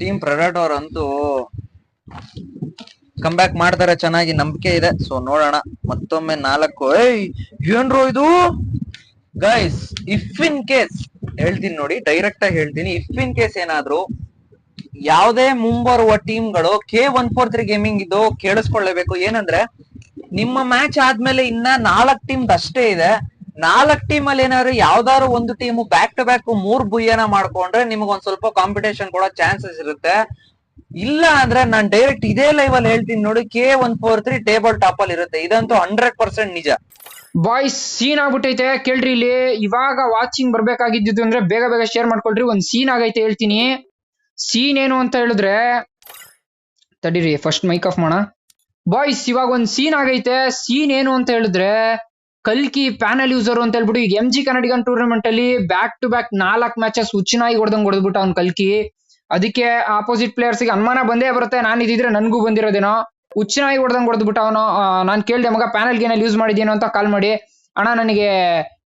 Team ಪ್ರೆಡಾಟೋರ್ ಅಂತೂ come back ಮಾಡ್ತಾರೆ, ಚೆನ್ನಾಗಿ ನಂಬಿಕೆ ಇದೆ. ಸೊ ನೋಡೋಣ. ಮತ್ತೊಮ್ಮೆ ನಾಲ್ಕು. ಏಯ್, ಏನ್ರೋ ಇದು? ಗೈಸ್ ಇಫ್ ಇನ್ ಕೇಸ್ ಹೇಳ್ತೀನಿ ನೋಡಿ ಡೈರೆಕ್ಟ್ ಆಗಿ ಹೇಳ್ತೀನಿ. ಇಫ್ ಇನ್ ಕೇಸ್ ಏನಾದ್ರು ಯಾವುದೇ ಮುಂಬರುವ ಟೀಮ್ಗಳು K one four three gaming ಇದು ಕೇಳಿಸ್ಕೊಳ್ಳೇಬೇಕು. ಏನಂದ್ರೆ, ನಿಮ್ಮ ಮ್ಯಾಚ್ ಆದ್ಮೇಲೆ ಇನ್ನ ನಾಲ್ಕು ಟೀಮ್ ಅಷ್ಟೇ ಇದೆ. ನಾಲ್ಕ್ ಟೀಮ್ ಅಲ್ಲಿ ಏನಾದ್ರು ಯಾವ್ದಾದ್ರು ಒಂದು ಟೀಮ್ ಬ್ಯಾಕ್ ಟು ಬ್ಯಾಕ್ ಮೂರ್ ಬುಯ್ಯನ ಮಾಡ್ಕೊಂಡ್ರೆ ನಿಮ್ಗೆ ಒಂದ್ ಸ್ವಲ್ಪ ಕಾಂಪಿಟೇಷನ್ ಕೊಡೋ ಚಾನ್ಸಸ್ ಇರುತ್ತೆ. ಇಲ್ಲ ಅಂದ್ರೆ ನಾನ್ ಡೈರೆಕ್ಟ್ ಇದೇ ಲೈವ್ ಅಲ್ಲಿ ಹೇಳ್ತೀನಿ ನೋಡಿ K one four three table top ಅಲ್ಲಿ ಇರುತ್ತೆ. ಇದಂತೂ ಹಂಡ್ರೆಡ್ ಪರ್ಸೆಂಟ್ ನಿಜ. ಬಾಯ್ಸ್ ಸೀನ್ ಆಗ್ಬಿಟ್ಟೈತೆ. ಕೇಳ್ರಿ ಇಲ್ಲಿ. ಇವಾಗ ವಾಚಿಂಗ್ ಬರ್ಬೇಕಾಗಿದ್ದು ಅಂದ್ರೆ ಬೇಗ ಬೇಗ ಶೇರ್ ಮಾಡ್ಕೊಳ್ರಿ. ಒಂದ್ ಸೀನ್ ಆಗೈತೆ ಹೇಳ್ತೀನಿ. ಸೀನ್ ಏನು ಅಂತ ಹೇಳಿದ್ರೆ, ತಡೀರಿ ಫಸ್ಟ್ ಮೈಕ್ ಆಫ್ ಮಾಡ ಬಾಯ್ಸ್ ಇವಾಗ ಒಂದ್ ಸೀನ್ ಆಗೈತೆ. ಸೀನ್ ಏನು ಅಂತ ಹೇಳಿದ್ರೆ ಕಲ್ಕಿ ಪ್ಯಾನಲ್ ಯೂಸರ್ ಅಂತ ಹೇಳ್ಬಿಟ್ಟು ಈಗ ಎಂ ಜಿ ಕನ್ನಡಿಗನ್ ಟೂರ್ನಮೆಂಟ್ ಅಲ್ಲಿ ಬ್ಯಾಕ್ ಟು ಬ್ಯಾಕ್ ನಾಲ್ಕು ಮ್ಯಾಚಸ್ ಹುಚ್ಚಿನಾಗಿ ಹೊಡೆದಂಗ್ ಹೊಡೆದ್ಬಿಟ್ಟು ಅವ್ನ್ ಕಲ್ಕಿ. ಅದಕ್ಕೆ ಆಪೋಸಿಟ್ ಪ್ಲೇಯರ್ಸ್ಗೆ ಅನುಮಾನ ಬಂದೇ ಬರುತ್ತೆ. ನಾನು ಇದಿದ್ರೆ ನನ್ಗೂ ಬಂದಿರೋದೇನೋ. ಹುಚ್ಚಿನಾಗಿ ಹೊಡೆದಂಗ್ ಹೊಡೆದ್ಬಿಟ್ಟು ಅವನು. ನಾನು ಕೇಳಿದೆ, ಮಗ ಪ್ಯಾನಲ್ ಗೇನಲ್ಲಿ ಯೂಸ್ ಮಾಡಿದೇನೋ ಅಂತ ಕಾಲ್ ಮಾಡಿ. ಅಣ್ಣ, ನನಗೆ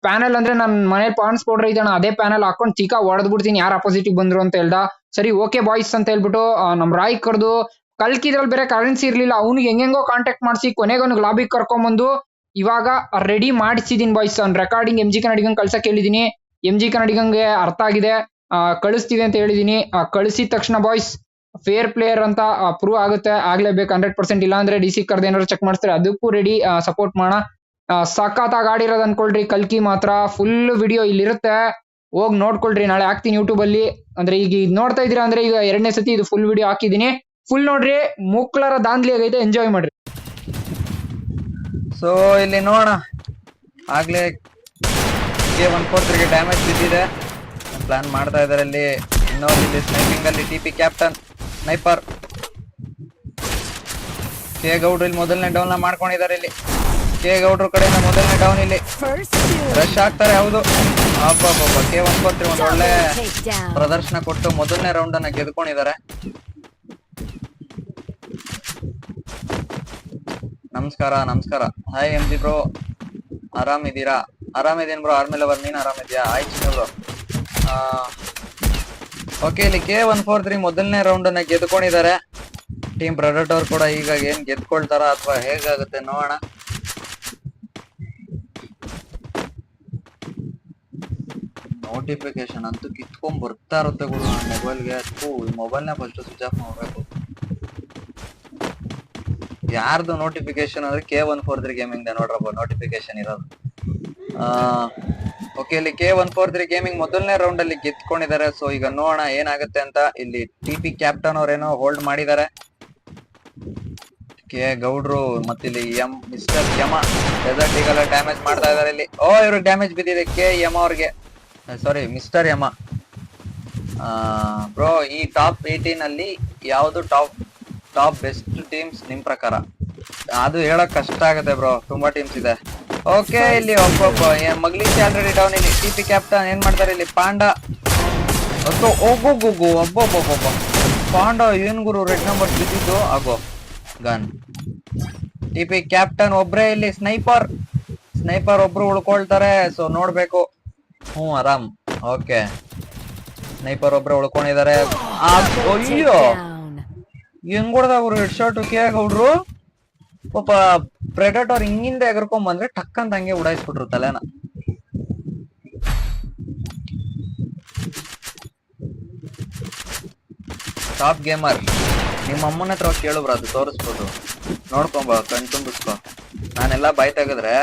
ಪ್ಯಾನಲ್ ಅಂದ್ರೆ ನನ್ನ ಮನೆ ಪಾನ್ಸ್ ಪೌಡರ್ ಇದ್ದಾನ ಅದೇ ಪ್ಯಾನಲ್ ಹಾಕೊಂಡು ಚಿಕ್ಕ ಹೊಡೆದ್ಬಿಡ್ತೀನಿ. ಯಾರು ಅಪೋಸಿಟ್ ಬಂದ್ರು ಅಂತ ಹೇಳ್ದ. ಸರಿ ಓಕೆ ಬಾಯ್ಸ್ ಅಂತ ಹೇಳ್ಬಿಟ್ಟು ನಮ್ ರಾಯ್ ಕರೆದು ಕಲ್ಕಿದ್ರಲ್ಲಿ ಬೇರೆ ಕರೆನ್ಸಿ ಇರ್ಲಿಲ್ಲ. ಅವ್ನಿಗೆ ಹೆಂಗೆಂಗೋ ಕಾಂಟ್ಯಾಕ್ಟ್ ಮಾಡಿಸಿ, ಕೊನೆಗೆ ಅವ್ನಿಗೆ ಲಾಬಿಗೆ ಕರ್ಕೊಂಬಂದು ಇವಾಗ ರೆಡಿ ಮಾಡಿಸಿದೀನಿ ಬಾಯ್ಸ್ ಅವ್ನ ರೆಕಾರ್ಡಿಂಗ್ ಎಂ ಜಿ ಕನ್ನಡಿಗಂಗೆ ಕಳ್ಸಕ್ ಹೇಳಿದೀನಿ. ಎಂ ಜಿ ಕನ್ನಡಿಗಂಗೆ ಅರ್ಥ ಆಗಿದೆ. ಕಳಿಸ್ತೀವಿ ಅಂತ ಹೇಳಿದೀನಿ. ಕಳಿಸಿದ ತಕ್ಷಣ ಬಾಯ್ಸ್ ಫೇರ್ ಪ್ಲೇಯರ್ ಅಂತ ಪ್ರೂವ್ ಆಗುತ್ತೆ. ಆಗ್ಲೇಬೇಕು ಹಂಡ್ರೆಡ್ ಪರ್ಸೆಂಟ್ ಇಲ್ಲ ಅಂದ್ರೆ ಡಿ ಸಿ ಕರ್ದು ಏನಾದ್ರು ಚೆಕ್ ಮಾಡಿಸ್ತಾರೆ? ಅದಕ್ಕೂ ರೆಡಿ ಸಪೋರ್ಟ್ ಮಾಡೋಣ ಸಖತ್ತಾಗಿ ಆಡಿರೋದು ಅನ್ಕೊಳ್ರಿ, ಕಲ್ಕಿ ಮಾತ್ರ. ಫುಲ್ ವಿಡಿಯೋ ಇಲ್ಲಿರುತ್ತೆ. ಹೋಗಿ ನೋಡ್ಕೊಳ್ರಿ. ನಾಳೆ ಹಾಕ್ತೀನಿ ಯೂಟ್ಯೂಬ್ ಅಲ್ಲಿ. ಅಂದ್ರೆ ಈಗ ಇದ್ ನೋಡ್ತಾ ಇದೀರಾ ಅಂದ್ರೆ ಈಗ ಎರಡನೇ ಸತಿ ಇದು ಫುಲ್ ವಿಡಿಯೋ ಹಾಕಿದೀನಿ ಫುಲ್ ನೋಡ್ರಿ ಮುಕ್ಲರ ದಾಂದ್ಲಿ ಆಗೈತೆ ಎಂಜಾಯ್ ಮಾಡ್ರಿ. ಸೊ ಇಲ್ಲಿ ನೋಡೋಣ. ಆಗ್ಲೇ ಕೆ ಒನ್ ಫೋರ್ ತ್ರೀಗೆ ಡ್ಯಾಮೇಜ್ ಬಿದ್ದಿದೆ. ಪ್ಲಾನ್ ಮಾಡ್ತಾ ಇದಾರೆ ಇಲ್ಲಿ ಇನ್ನೊಂದು ಇಲ್ಲಿ ಸ್ನೈಪಿಂಗ್ ಅಲ್ಲಿ T P captain sniper K ಗೌಡ್ರು ಇಲ್ಲಿ ಮೊದಲನೇ ಡೌನ್ನ ಮಾಡ್ಕೊಂಡಿದ್ದಾರೆ ಇಲ್ಲಿ. ಕೆ ಗೌಡ್ರು ಕಡೆಯಿಂದ ಮೊದಲನೇ ಡೌನ್ ಇಲ್ಲಿ. ರಶ್ ಆಗ್ತಾರೆ, ಹೌದು. ಅಬ್ಬಬ್ಬಬ್ಬ ಕೆ ಒನ್ ಫೋರ್ ತ್ರೀ ಒಂದು ಒಳ್ಳೆ ಪ್ರದರ್ಶನ ಕೊಟ್ಟು ಮೊದಲನೇ ರೌಂಡ್ ಅನ್ನ ಗೆದ್ಕೊಂಡಿದ್ದಾರೆ. ನಮಸ್ಕಾರ ನಮಸ್ಕಾರ. ಹಾಯ್ ಎಂ ಜಿ ಬ್ರೋ ಆರಾಮಿದ್ದೀರಾ? ಆರಾಮಿದ್ದೀನಿ ಬ್ರೋ ಆರ್ಮೇಲೆ ಬರ್ ನೀನ್ ಆರಾಮಿದ್ಯಾ ಆಯ್ತು ಬ್ರೋ ಓಕೆ ಇಲ್ಲಿ ಕೆ ಒನ್ ಫೋರ್ ತ್ರೀ ಮೊದಲನೇ ರೌಂಡ್ ಅನ್ನ ಗೆದ್ಕೊಂಡಿದ್ದಾರೆ. ಟೀಮ್ ಪ್ರೊಡಕ್ಟ್ ಅವ್ರು ಕೂಡ ಈಗ ಏನ್ ಗೆದ್ಕೊಳ್ತಾರ ಅಥವಾ ಹೇಗಾಗುತ್ತೆ ನೋಡೋಣ. ನೋಟಿಫಿಕೇಶನ್ ಅಂತೂ ಕಿತ್ಕೊಂಡ್ ಬರ್ತಾ ಇರುತ್ತೆ ನನ್ನ ಮೊಬೈಲ್ಗೆ ಮೊಬೈಲ್ನ ಫಸ್ಟ್ ಸ್ವಿಚ್ ಆಫ್ ಮಾಡ್ಬೇಕು. ಯಾರ್ದು ನೋಟಿಫಿಕೇಶನ್ ಅಂದ್ರೆ K one four three gaming ನೋಡ್ರಪ್ಪ ನೋಟಿಫಿಕೇಶನ್ ಇರೋದು. ಓಕೆ ಇಲ್ಲಿ K one four three gaming ಮೊದಲನೇ ರೌಂಡ್ ಅಲ್ಲಿ ಗೆದ್ಕೊಂಡಿದ್ದಾರೆ. ಸೊ ಈಗ ನೋಡೋಣ ಏನಾಗುತ್ತೆ ಅಂತ ಇಲ್ಲಿ ಟಿ ಪಿ ಕ್ಯಾಪ್ಟನ್ ಅವ್ರೇನೋ ಹೋಲ್ಡ್ ಮಾಡಿದ್ದಾರೆ. ಕೆ ಗೌಡ್ರು ಮತ್ತಿಲ್ಲಿ ಎಂ ಮಿಸ್ಟರ್ ಯಮ ಡೆಸರ್ಟ್ ಈಗೆಲ್ಲ ಡ್ಯಾಮೇಜ್ ಮಾಡ್ತಾ ಇದಾರೆ ಇಲ್ಲಿ. ಓ ಇವ್ರಿಗೆ ಡ್ಯಾಮೇಜ್ ಬಿದ್ದಿದೆ ಕೆ ಯಮ ಅವ್ರಿಗೆ. Sorry mister Yama. ಬ್ರೋ ಈ ಟಾಪ್ ಏಟೀನ್ ಅಲ್ಲಿ ಯಾವ್ದು ಟಾಪ್ ಟಾಪ್ ಬೆಸ್ಟ್ ಟೀಮ್ಸ್ ನಿಮ್ ಪ್ರಕಾರ? ಅದು ಹೇಳಕ್ ಕಷ್ಟ ಆಗುತ್ತೆ ಬ್ರೋ ತುಂಬಾ ಟೀಮ್ಸ್ ಇದೆ. ಓಕೆ ಇಲ್ಲಿ ಒಬ್ಬೊಬ್ಬ ಮಗ್ಲಿಸಿ ಆಲ್ರೆಡಿ ಡೌನ್ ಇಲ್ಲಿ ಟಿ ಪಿ ಕ್ಯಾಪ್ಟನ್ ಏನ್ ಮಾಡ್ತಾರೆ ಇಲ್ಲಿ? ಪಾಂಡ. ಅದ್ದು ಹೋಗೋಗೋಗು ಒಬ್ಬೊಬ್ಬೊಬ್ಬೊಬ್ಬ ಪಾಂಡ ಏನ್ ಗುರು ರೆಡ್ ನಂಬರ್ ಬಿದ್ದಿದ್ದು? ಆಗೋ ಗನ್ ಟಿ ಪಿ ಕ್ಯಾಪ್ಟನ್ ಒಬ್ರೇ ಇಲ್ಲಿ ಸ್ನೈಪರ್ ಸ್ನೈಪರ್ ಒಬ್ರು ಉಳ್ಕೊಳ್ತಾರೆ ಸೊ ನೋಡ್ಬೇಕು. ಹ್ಞೂ ಆರಾಮ್. ಓಕೆ ಸ್ನೈಪರ್ ಒಬ್ರು ಉಳ್ಕೊಂಡಿದ್ದಾರೆ. ಅಯ್ಯೋ. ಹೆಂಗ್ ಅವ್ರು ಹೆಡ್ ಶಾಟ್ ಗೌಡ್ರು ಪಾಪ ಪ್ರೆಡಟೋರ್ ಹಿಂಗಿಂದ ಎಗರ್ಕೊಂಡ್ ಬಂದ್ರೆ ಟಕ್ ಅಂತ ಹಂಗೆ ಉಡಾಯಿಸ್ಬಿಟ್ರು ತಲೆನ. ಟಾಪ್ ಗೇಮರ್ ನಿಮ್ಮ ಅಮ್ಮನ ಹತ್ರ ಕೇಳುಬ್ರ ಕೇಳು ಬ್ರೋ, ಅದು ತೋರಿಸ್ಬೋದು. ನೋಡ್ಕೊಂಬ, ಕಣ್ ತುಂಬಿಸ್ಕೊ. ನಾನೆಲ್ಲ ಬಾಯ್ ತೆಗೆದ್ರೆ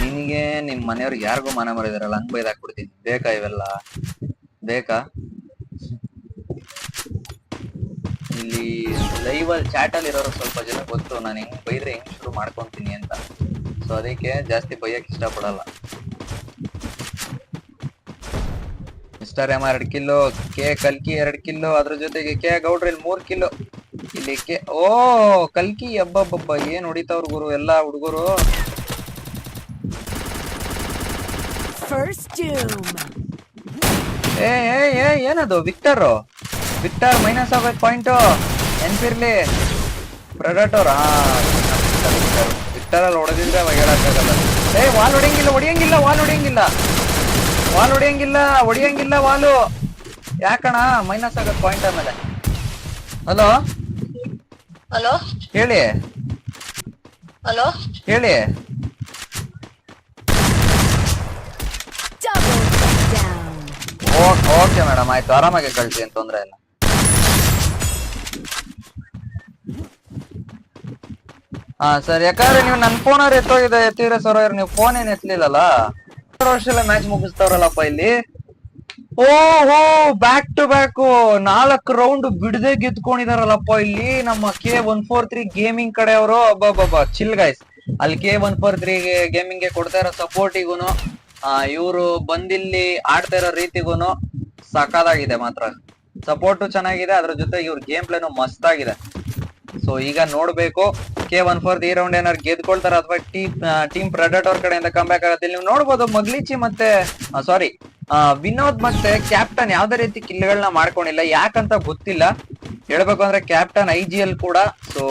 ನಿನಗೆ ನಿಮ್ ಮನೆಯವ್ರಿಗೆ ಯಾರಿಗೂ ಮನೆ ಮರಿದಾರಲ್ಲ ಹಂಗ್ ಬೈದಾಕ್ಬಿಡ್ತೀನಿ ಬೇಕಾ ಇವೆಲ್ಲ? ಬೇಕಾ? ಇಲ್ಲಿ ಲೈವ್ ಅಲ್ಲಿ ಚಾಟ್ ಅಲ್ಲಿ ಇರೋರು ಸ್ವಲ್ಪ ಜನ ಗೊತ್ತು ನಾನು ಹೆಂಗ್ ಬೈದ್ರೆ ಹೆಂಗ್ ಶುರು ಮಾಡ್ಕೊಂತೀನಿ ಅಂತ. ಸೊ ಅದಕ್ಕೆ ಜಾಸ್ತಿ ಬೈಯಕ್ ಇಷ್ಟಪಡಲ್ಲ. ಮಿಸ್ಟರ್ ಎಂ ಎರಡ್ ಕಿಲೋ ಕೆ ಕಲ್ಕಿ ಎರಡ್ ಕಿಲೋ ಅದ್ರ ಜೊತೆಗೆ ಕೆ ಗೌಡ್ರ ಇಲ್ಲಿ ಮೂರ್ ಕಿಲೋ ಇಲ್ಲಿ ಕೆ ಓ ಕಲ್ಕಿ ಹಬ್ಬಬ್ಬಬ್ಬ ಏನ್ ಹೊಡಿತಾವ್ರ ಗುರು ಎಲ್ಲಾ ಹುಡುಗರು. ಏ ಏ ಏ ಏನದು ವಿಕ್ಟರ್ ವಿಕ್ಟರ್ ಮೈನಸ್ ಆಗ್ಬೇಕು ಪಾಯಿಂಟ್ ನೆನ್ಪಿರ್ಲಿ ಪ್ರೆಡಟೋರ್ ವಿಕ್ಟರ್ ಅಲ್ಲಿ ಹೊಡೆದಿದ್ರೆ ಅವಾಗ ಹೇಳಕ್ಕಾಗಲ್ಲ. ಏ ವಾಲ್ ಹೊಡಿಯಂಗಿಲ್ಲ ಹೊಡಿಯಂಗಿಲ್ಲ ವಾಲ್ ಹೊಡಿಯಂಗಿಲ್ಲ. ವಾಲ್ ಹೊಡಿಯಂಗಿಲ್ಲ ಹೊಡಿಯಂಗಿಲ್ಲ ವಾಲು ಯಾಕಣ ಮೈನಸ್ ಆಗತ್ ಪಾಯಿಂಟ್ ಆಮೇಲೆ. ಹಲೋ ಹಲೋ ಹೇಳಿ. ಹಲೋ ಹೇಳಿ. ಓಕೆ ಮೇಡಮ್ ಆಯ್ತು. ಆರಾಮಾಗಿ ಕಳ್ಸಿ ಏನ್ ತೊಂದ್ರೆ ಇಲ್ಲ. ಹಾ, ಸರ್. ಯಾಕಂದ್ರೆ ನೀವು ನನ್ ಫೋನ್ ಅವ್ರು ಎತ್ತೋಗಿದೆ, ಎತ್ತಿದ್ರೆ ಸರ್ ನೀವು ಫೋನ್ ಏನ್ ಎತ್ತಲಿಲ್ಲಲ್ಲ ವರ್ಷಲ್ಲ ಮ್ಯಾಚ್ ಮುಗಿಸ್ತಾವ್ರಲ್ಲಪ್ಪ ಇಲ್ಲಿ? ಓ ಹೋ ಬ್ಯಾಕ್ ಟು ಬ್ಯಾಕ್ ನಾಲ್ಕು ರೌಂಡ್ ಬಿಡದೆ ಗೆದ್ಕೊಂಡಿದಾರಲ್ಲಪ್ಪ ಇಲ್ಲಿ ನಮ್ಮ K one four three gaming ಕಡೆ ಅವರು. ಅಬ್ಬಾ ಚಿಲ್ ಗಾಯ್ಸ್ ಅಲ್ಲಿ ಕೆ ಒನ್ ಫೋರ್ ತ್ರೀ ಗೇಮಿಂಗ್ಗೆ ಕೊಡ್ತಾ ಇರೋ ಸಪೋರ್ಟಿಗೂನು ಇವರು ಬಂದಿಲ್ಲಿ ಆಡ್ತಾ ಇರೋ ರೀತಿಗೂನು ಸಖತ್ತಾಗಿದೆ ಮಾತ್ರ. ಸಪೋರ್ಟು ಚೆನ್ನಾಗಿದೆ, ಅದ್ರ ಜೊತೆ ಇವ್ರ ಗೇಮ್ ಪ್ಲೇನು ಮಸ್ತ್ ಆಗಿದೆ ಸೊ ಈಗ ನೋಡ್ಬೇಕು. ಕೆ ಒನ್ ಫೋರ್ ಈ ರೌಂಡ್ ಏನಾದ್ರು ಗೆದ್ಕೊಳ್ತಾರ ಅಥವಾ ಟೀಮ್ ಟೀಮ್ ಪ್ರೆಡಟೋರ್ ಕಡೆಯಿಂದ ಕಮ್ ಬ್ಯಾಕ್ ಆಗುತ್ತೆ ನೀವು ನೋಡ್ಬೋದು ಮಗ್ಲಿಚಿ ಮತ್ತೆ ಸಾರಿ ವಿನೋದ್ ಮತ್ತೆ ಕ್ಯಾಪ್ಟನ್ ಯಾವ್ದೇ ರೀತಿ ಕಿಲ್ಗಳನ್ನ ಮಾಡ್ಕೊಂಡಿಲ್ಲ. ಯಾಕಂತ ಗೊತ್ತಿಲ್ಲ. ಹೇಳ್ಬೇಕು ಅಂದ್ರೆ ಕ್ಯಾಪ್ಟನ್ ಐ ಜಿ ಎಲ್ ಕೂಡ ಸೊ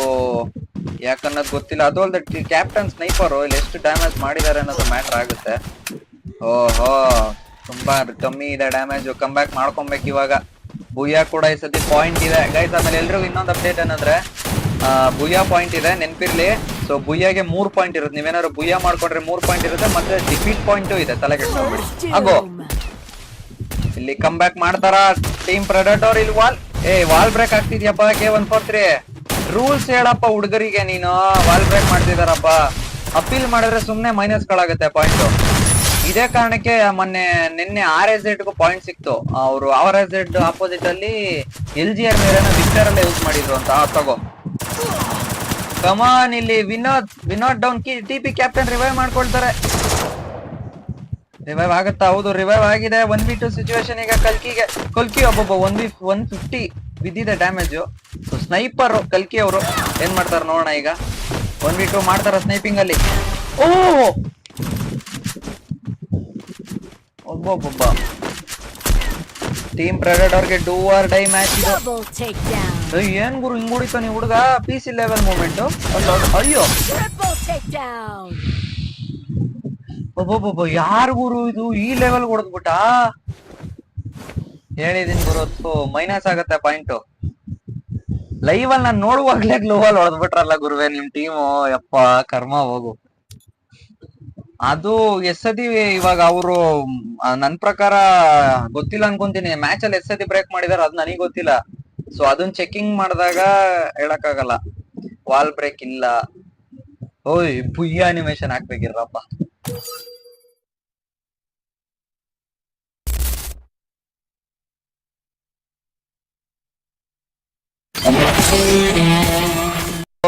ಯಾಕನ್ನೋದು ಗೊತ್ತಿಲ್ಲ. ಅದು ಅಲ್ಲದೆ ಕ್ಯಾಪ್ಟನ್ ಸ್ನೈಪರ್ ಇಲ್ಲಿ ಎಷ್ಟು ಡ್ಯಾಮೇಜ್ ಮಾಡಿದ್ದಾರೆ ಅನ್ನೋದು ಮ್ಯಾಟರ್ ಆಗುತ್ತೆ. ಓಹೋ, ತುಂಬಾ ಕಮ್ಮಿ ಇದೆ ಡ್ಯಾಮೇಜ್ ಕಮ್ ಬ್ಯಾಕ್ ಮಾಡ್ಕೊಬೇಕು ಇವಾಗ. ಭೂಯಾ ಕೂಡ ಈ ಸತಿ ಪಾಯಿಂಟ್ ಇದೆ. ಗೈಸ್ ಆಮೇಲೆ ಎಲ್ರಿಗೂ ಇನ್ನೊಂದು ಅಪ್ಡೇಟ್ ಏನಂದ್ರೆ ಆ, ಬುಯ್ಯಾ ಪಾಯಿಂಟ್ ಇದೆ ನೆನ್ಪಿರ್ಲಿ. ಸೊ ಬುಯ್ಯಾಗೆ ಮೂರ್ ಪಾಯಿಂಟ್ ಇರುತ್ತೆ. ನೀವೇನಾದ್ರು ಬುಯ್ಯಾ ಮಾಡ್ಕೊಂಡ್ರೆ ಮೂರ್ ಪಾಯಿಂಟ್ ಇರುತ್ತೆ ಮತ್ತೆ ಡಿಫೀಟ್ ಪಾಯಿಂಟ್ ಇದೆ ತಲೆ ಕೆಟ್ಟ ಇಲ್ಲಿ ಕಮ್ ಬ್ಯಾಕ್ ಮಾಡ್ತಾರ ಟೀಮ್ ಪ್ರೆಡಟೋರ್ ಇಲ್ಲಿ ವಾಲ್ ಏ wall break ಆಗ್ತಿದ್ಯಪ್ಪ K one four three rules ಹೇಳಪ್ಪ ಹುಡುಗರಿಗೆ ನೀನು. Wall break ಮಾಡ್ತಿದಾರಪ್ಪ. ಅಪೀಲ್ ಮಾಡಿದ್ರೆ ಸುಮ್ನೆ ಮೈನಸ್ ಗಳಾಗುತ್ತೆ ಪಾಯಿಂಟ್ ಇದೇ ಕಾರಣಕ್ಕೆ ಮೊನ್ನೆ ನಿನ್ನೆ ಆರ್ ಎಸ್ ಎಡ್ ಪಾಯಿಂಟ್ ಸಿಕ್ತು. ಅವರು ಆರ್ ಎಸ್ ಝೆಡ್ ಆಪೋಸಿಟ್ ಅಲ್ಲಿ ಎಲ್ ಜಿ ಆರ್ ಮೇಲೆ ವಿಕ್ಟರ್ ಯೂಸ್ ಮಾಡಿದ್ರು ಅಂತ. ತಗೋ. ಕಮಾನ್ ಇಲ್ಲಿ ವಿನೋದ್ ವಿನೋದ್ ಡೌನ್ ಕಿ ಟಿ ಪಿ ಕ್ಯಾಪ್ಟನ್ ರಿವೈವ್ ಮಾಡ್ಕೊಳ್ತಾರೆ. ರಿವೈವ್ ಆಗುತ್ತಾ? ಹೌದು ರಿವೈವ್ ಆಗಿದೆ. ಒನ್ ಬಿ ಟು ಸಿಚುವೇಶನ್ ಈಗ ಕಲ್ಕಿಗೆ, ಕಲ್ಕಿ ಒಬ್ಬೊಬ್ಬ ಒನ್ ಬಿ ಒನ್ ಫಿಫ್ಟಿ ಬಿದ್ದಿದೆ ಡ್ಯಾಮೇಜ್ ಸ್ನೈಪರ್ ಕಲ್ಕಿ ಅವರು ಏನ್ ಮಾಡ್ತಾರ ನೋಡೋಣ ಈಗ. ಒನ್ ಬಿ ಟು ಮಾಡ್ತಾರ ಸ್ನೈಪಿಂಗ್ ಅಲ್ಲಿ. ಓ! ಒಬ್ಬೊಬ್ಬೊಬ್ಬ. ಟೀಮ್ ಪ್ರೆಡಟರ್ಗೆ ಡೂ ಆರ್ ಡೈ ಮ್ಯಾಚ್ ಇದು. ಏನ್ ಗುರು ಹಿಂಗ್ ಹೊಡಿತಾನೆ ಹುಡುಗ? ಪಿ ಸಿ ಲೆವೆಲ್ ಮೂಮೆಂಟ್ ಅಯ್ಯೋ. ಒಬ್ಬೊಬ್ಬೊಬ್ಬ ಯಾರು ಗುರು ಇದು? ಈ ಲೆವೆಲ್ ಹೊಡೆದ್ಬಿಟ್ಟ? ಹೇಳಿದೀನಿ ಗುರು ಮೈನಸ್ ಆಗತ್ತೆ ಪಾಯಿಂಟ್ ಲೈವ್ ಅಲ್ಲಿ ನಾನು ನೋಡುವಾಗ್ಲೇ ಗ್ಲೋವಲ್ ಹೊಡೆದ್ಬಿಟ್ರಲ್ಲ ಗುರುವೆ ನಿಮ್ ಟೀಮು ಯಪ್ಪ ಕರ್ಮ ಹೋಗು. ಅದು ಎಸ್ಸದಿ ಇವಾಗ ಅವರು ನನ್ ಪ್ರಕಾರ ಗೊತ್ತಿಲ್ಲ ಅನ್ಕೊಂತೀನಿ. ಮ್ಯಾಚ್ ಅಲ್ಲಿ ಎಸ್ಸದಿ ಬ್ರೇಕ್ ಮಾಡಿದಾರೆ, ಅದ್ ನನಗೆ ಗೊತ್ತಿಲ್ಲ. ಸೊ ಅದನ್ನ ಚೆಕಿಂಗ್ ಮಾಡಿದಾಗ ಹೇಳಕ್ಕಾಗಲ್ಲ. ವಾಲ್ ಬ್ರೇಕ್ ಇಲ್ಲ. ಓಯ್, ಪುಯ್ಯ ಅನಿಮೇಷನ್ ಹಾಕ್ಬೇಕಿರಪ್ಪ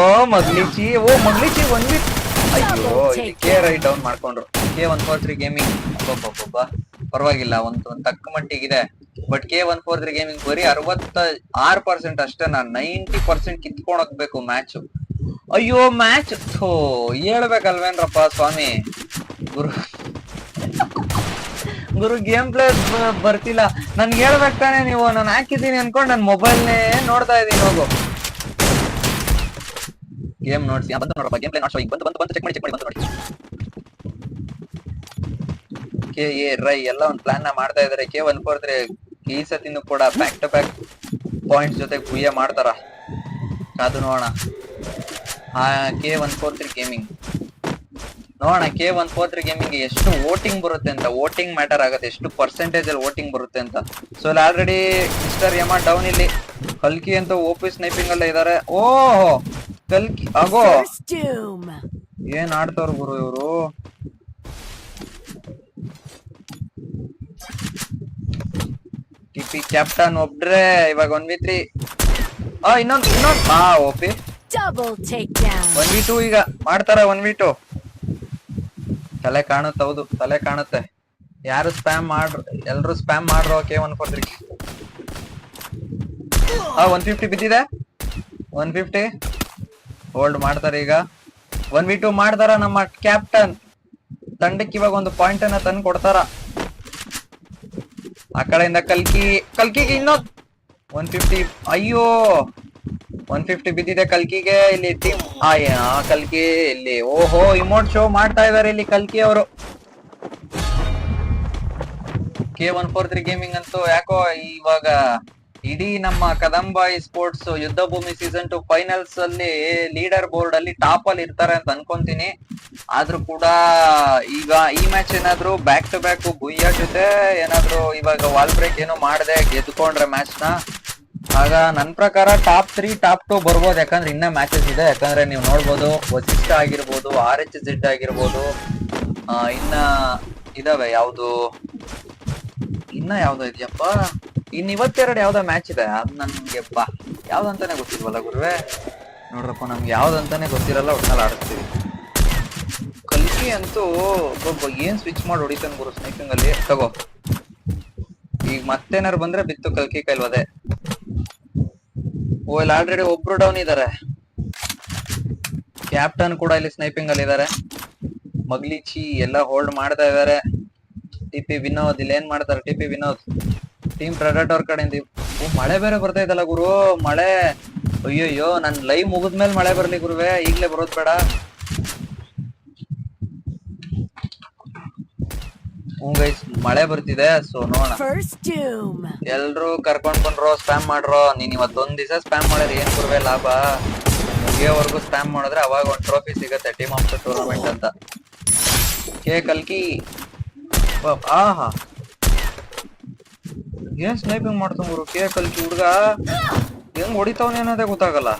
ಓ, ಮಗ್ಲಿಚಿ ಓ, ಮಗ್ಲಿಚಿ, ಒಂದ್ ಅಯ್ಯೋ ಇಲ್ಲಿ ಕೆ ರೈಟ್ ಡೌನ್ ಮಾಡ್ಕೊಂಡ್ರು. K one four three gaming ಒಬ್ಬೊಬ್ಬೊಬ್ಬ ಪರವಾಗಿಲ್ಲ ಒಂದು ತಕ್ಕ ಮಟ್ಟಿಗಿದೆ. But K one four three gaming ಬರೀ ಅರವತ್ತ ಆರ್ ಪರ್ಸೆಂಟ್ ಅಷ್ಟೇ. ನಾನ್ ನೈಂಟಿ ಪರ್ಸೆಂಟ್ ಕಿತ್ಕೊಂಡ್ ಹೋಗ್ಬೇಕು ಮ್ಯಾಚ್ ಅಯ್ಯೋ ಮ್ಯಾಚ್ ಥೋ ಹೇಳ್ಬೇಕಲ್ವೇನ್ರಪ್ಪ ಸ್ವಾಮಿ? ಗುರು ಗುರು ಗೇಮ್ ಪ್ಲೇ ಬರ್ತಿಲ್ಲ. ನನ್ಗೆ ಹೇಳ್ಬೇಕಾನೆ ತಾನೇ ನೀವು. ನಾನು ಹಾಕಿದ್ದೀನಿ ಅನ್ಕೊಂಡು ನನ್ನ ಮೊಬೈಲ್ನೇ ನೋಡ್ತಾ ಇದೀನಿ ಹೋಗು. ಗೇಮ್ ನೋಡ್ಸಿ ಬಂತು ನೋಡಪ್ಪ ಗೇಮ್ ಪ್ಲೇ ನಾಟ್ ಶೋಯಿಂಗ್ ಬಂತು ಬಂತು ಬಂತು ಚೆಕ್ ಮಾಡಿ ಚೆಕ್ ಮಾಡಿ ಬಂತು ನೋಡಿ. ಕೆ ಎ ರೈ ಎಲ್ಲ ಒಂದು ಪ್ಲಾನ್ನ ಮಾಡ್ತಾ ಇದಾರೆ. ಕೆ ಒನ್ ಫೋರ್ ತ್ರೀ ಈ ಸತಿನೂ ಕೂಡ ಬ್ಯಾಕ್ ಟು ಬ್ಯಾಕ್ ಪಾಯಿಂಟ್ಸ್ ಜೊತೆ ಗುಯ್ಯ ಮಾಡ್ತಾರ. ಕಾದು ನೋಡೋಣ. ಆ K one four three gaming ನೋಡೋಣ K one four three gaming ಎಷ್ಟು ವೋಟಿಂಗ್ ಬರುತ್ತೆ ಅಂತ. ವೋಟಿಂಗ್ ಮ್ಯಾಟರ್ ಆಗುತ್ತೆ. ಎಷ್ಟು ಪರ್ಸೆಂಟೇಜ್ ಅಲ್ಲಿ ವೋಟಿಂಗ್ ಬರುತ್ತೆ ಅಂತ. ಸೊ ಅಲ್ಲಿ ಆಲ್ರೆಡಿ ಮಿಸ್ಟರ್ ಯಮ ಡೌನ್ ಇಲ್ಲಿ. ಕಲ್ಕಿ ಅಂತ ಓಪಿ ಸ್ನೈಪಿಂಗ್ ಅಲ್ಲೇ ಇದಾರೆ. ಓಹೋ! ಕಲ್ಕಿ ಆಗೋ ಏನ್ ಆಡ್ತಾರ ಗುರು ಇವರು? ಟಿಪಿ ಕ್ಯಾಪ್ಟನ್ ಒಬ್ರೆ ಇವಾಗ ಒನ್ ವಿ ತ್ರೀ ಆ ಇನ್ನೊಂದ್ ಇನ್ನೊಂದ್ ಆ ಓಪಿ. ಒನ್ ವಿ ಟೂ ಈಗ ಮಾಡ್ತಾರ ಒನ್ ವಿ ಟೂ ತಲೆ ಕಾಣುತ್ತೆ ಹೌದು ತಲೆ ಕಾಣುತ್ತೆ. ಯಾರು ಸ್ಪ್ಯಾಮ್ ಮಾಡ್ರ ಎಲ್ರು ಸ್ಪ್ಯಾಮ್ ಮಾಡ್ರೋ ಕೆ ಒನ್ ಫೋರ್ ತ್ರೀ ಆ ಒನ್ ಫಿಫ್ಟಿ ಬಿದ್ದಿದೆ. ಒನ್ ಫಿಫ್ಟಿ ಹೋಲ್ಡ್ ಮಾಡ್ತಾರೆ ಈಗ. ಒನ್ ವಿ ಟೂ ಮಾಡ್ತಾರ ನಮ್ಮ ಕ್ಯಾಪ್ಟನ್ ತಂಡಕ್ಕೆ ಇವಾಗ ಒಂದು ಪಾಯಿಂಟ್ ಅನ್ನ ತಂದು ಕೊಡ್ತಾರ. ಆ ಕಡೆಯಿಂದ ಕಲ್ಕಿ, ಕಲ್ಕಿಗೆ ಇನ್ನೊಂದ್ ಒನ್ ಫಿಫ್ಟಿ ಅಯ್ಯೋ ಒನ್ ಫಿಫ್ಟಿ ಬಿದ್ದಿದೆ ಕಲ್ಕಿಗೆ, ಇಲ್ಲಿ ಟೀಮ್ ಆ ಕಲ್ಕಿ ಇಲ್ಲಿ, ಓಹೋ ಇಮೋಟ್ ಶೋ ಮಾಡ್ತಾ ಇದಾರೆ ಇಲ್ಲಿ ಕಲ್ಕಿ ಅವರು. K one four three gaming ಅಂತೂ ಯಾಕೋ ಇವಾಗ ಇಡೀ ನಮ್ಮ ಕದಂಬಾಯಿ sports Yuddha Bhoomi season two finals ಅಲ್ಲಿ ಲೀಡರ್ ಬೋರ್ಡ್ ಅಲ್ಲಿ ಟಾಪ್ ಅಲ್ಲಿ ಇರ್ತಾರೆ ಅಂತ ಅನ್ಕೊಂತೀನಿ. ಆದ್ರೂ ಕೂಡ ಈಗ ಈ ಮ್ಯಾಚ್ ಏನಾದ್ರು ಬ್ಯಾಕ್ ಟು ಬ್ಯಾಕ್ ಗುಯ್ಯ ಜೊತೆ ಏನಾದ್ರು ಇವಾಗ ವಾಲ್ ಬ್ರೇಕ್ ಏನೋ ಮಾಡದೆ ಗೆದ್ಕೊಂಡ್ರೆ ಮ್ಯಾಚ್ನ? ಆಗ ನನ್ ಪ್ರಕಾರ ಟಾಪ್ ತ್ರೀ ಟಾಪ್ ಟು ಬರ್ಬೋದು. ಯಾಕಂದ್ರೆ ಇನ್ನ ಮ್ಯಾಚಸ್ ಇದೆ. ಯಾಕಂದ್ರೆ ನೀವು ನೋಡ್ಬೋದು, ವಸಿಷ್ಠ ಆಗಿರ್ಬೋದು ಆರ್ ಎಚ್ ಜೆಡ್ ಆಗಿರ್ಬೋದು ಇನ್ನ ಇದಾವೆ ಯಾವ್ದು? ಇನ್ನ ಯಾವ್ದು ಇದೆಯಪ್ಪ? ಇನ್ ಇವತ್ತೆರಡು ಯಾವ್ದೋ ಮ್ಯಾಚ್ ಇದೆ, ಅದ್ ನನ್ಗೆ ಬಾ. ಯಾವ್ದಂತಾನೆ ಗೊತ್ತಿಲ್ವಲ್ಲ ಗುರುವೆ? ನೋಡ್ರಪ್ಪ, ನಮ್ಗೆ ಯಾವ್ದಂತಾನೆ ಗೊತ್ತಿರಲ್ಲ, ಒಟ್ನಲ್ಲಿ ಆಡಿಸ್ತೀವಿ. ಕಲ್ಕಿ ಅಂತೂ ಒಬ್ಬೊಬ್ಬ ಏನ್ ಸ್ವಿಚ್ ಮಾಡಿ ಹೊಡಿತಾನೆ ಗುರು ಸ್ನೇಕಿಂಗ್ ಅಲ್ಲಿ? ತಗೋ. ಈಗ ಮತ್ತೇನಾರು ಬಂದ್ರೆ ಬಿತ್ತು ಕಲ್ಕಿ ಕೈಲ್ವದೆ. ಓ, ಇಲ್ಲಿ ಆಲ್ರೆಡಿ ಒಬ್ರು ಡೌನ್ ಇದಾರೆ. ಕ್ಯಾಪ್ಟನ್ ಕೂಡ ಇಲ್ಲಿ ಸ್ನೈಪಿಂಗ್ ಅಲ್ಲಿ ಇದಾರೆ. ಮಗ್ಲಿಚಿ ಎಲ್ಲ ಹೋಲ್ಡ್ ಮಾಡ್ತಾ ಇದಾರೆ. ಟಿಪಿ ವಿನೋದ್ ಇಲ್ಲಿ ಏನ್ ಮಾಡ್ತಾರೆ ಟಿಪಿ ವಿನೋದ್? ಟೀಮ್ ಪ್ರೆಡೇಟರ್ ಕಡೆಯಿಂದ. ಮಳೆ ಬೇರೆ ಬರ್ತಾ ಇದಲ್ಲ ಗುರು? ಮಳೆ. ಅಯ್ಯಯ್ಯೋ ನನ್ ಲೈವ್ ಮುಗಿದ್ಮೇಲೆ ಮಳೆ ಬರ್ಲಿ ಗುರುವೆ. ಈಗ್ಲೇ ಬರೋದ್ ಬೇಡ. ಹ್ಞೂ ಗೈಸ್ ಮಳೆ ಬರ್ತಿದೆ ಸೊ ನೋಡೋಣ. ಎಲ್ರು ಕರ್ಕೊಂಡ್ ಬಂದ್ರು ಸ್ಪ್ಯಾಮ್ ಮಾಡ್ರೋ. ನೀನ್ ಇವತ್ತೊಂದ್ ದಿವಸ ಸ್ಪ್ಯಾಮ್ ಮಾಡಿದ್ರೆ ಏನ್ ಗುರುವೆ ಲಾಭ? ಮುಗಿಯೋವರೆಗೂ ಸ್ಪ್ಯಾಮ್ ಮಾಡಿದ್ರೆ ಅವಾಗ ಒಂದ್ ಟ್ರೋಫಿ ಸಿಗುತ್ತೆ ಟೀಮ್ ಆಫ್ ದ ಟೂರ್ನಮೆಂಟ್ ಅಂತ. ಕೇ ಕಲ್ಕಿ. ಆಹಾ. ಏನ್ ಸ್ನೈಪಿಂಗ್ ಮಾಡ್ತಂಗ್ರು ಕೇ ಕಲ್ಕಿ ಹುಡ್ಗ ಹೆಂಗ್ ಹೊಡಿತಾವನೇನದೇ ಗೊತ್ತಾಗಲ್ಲ.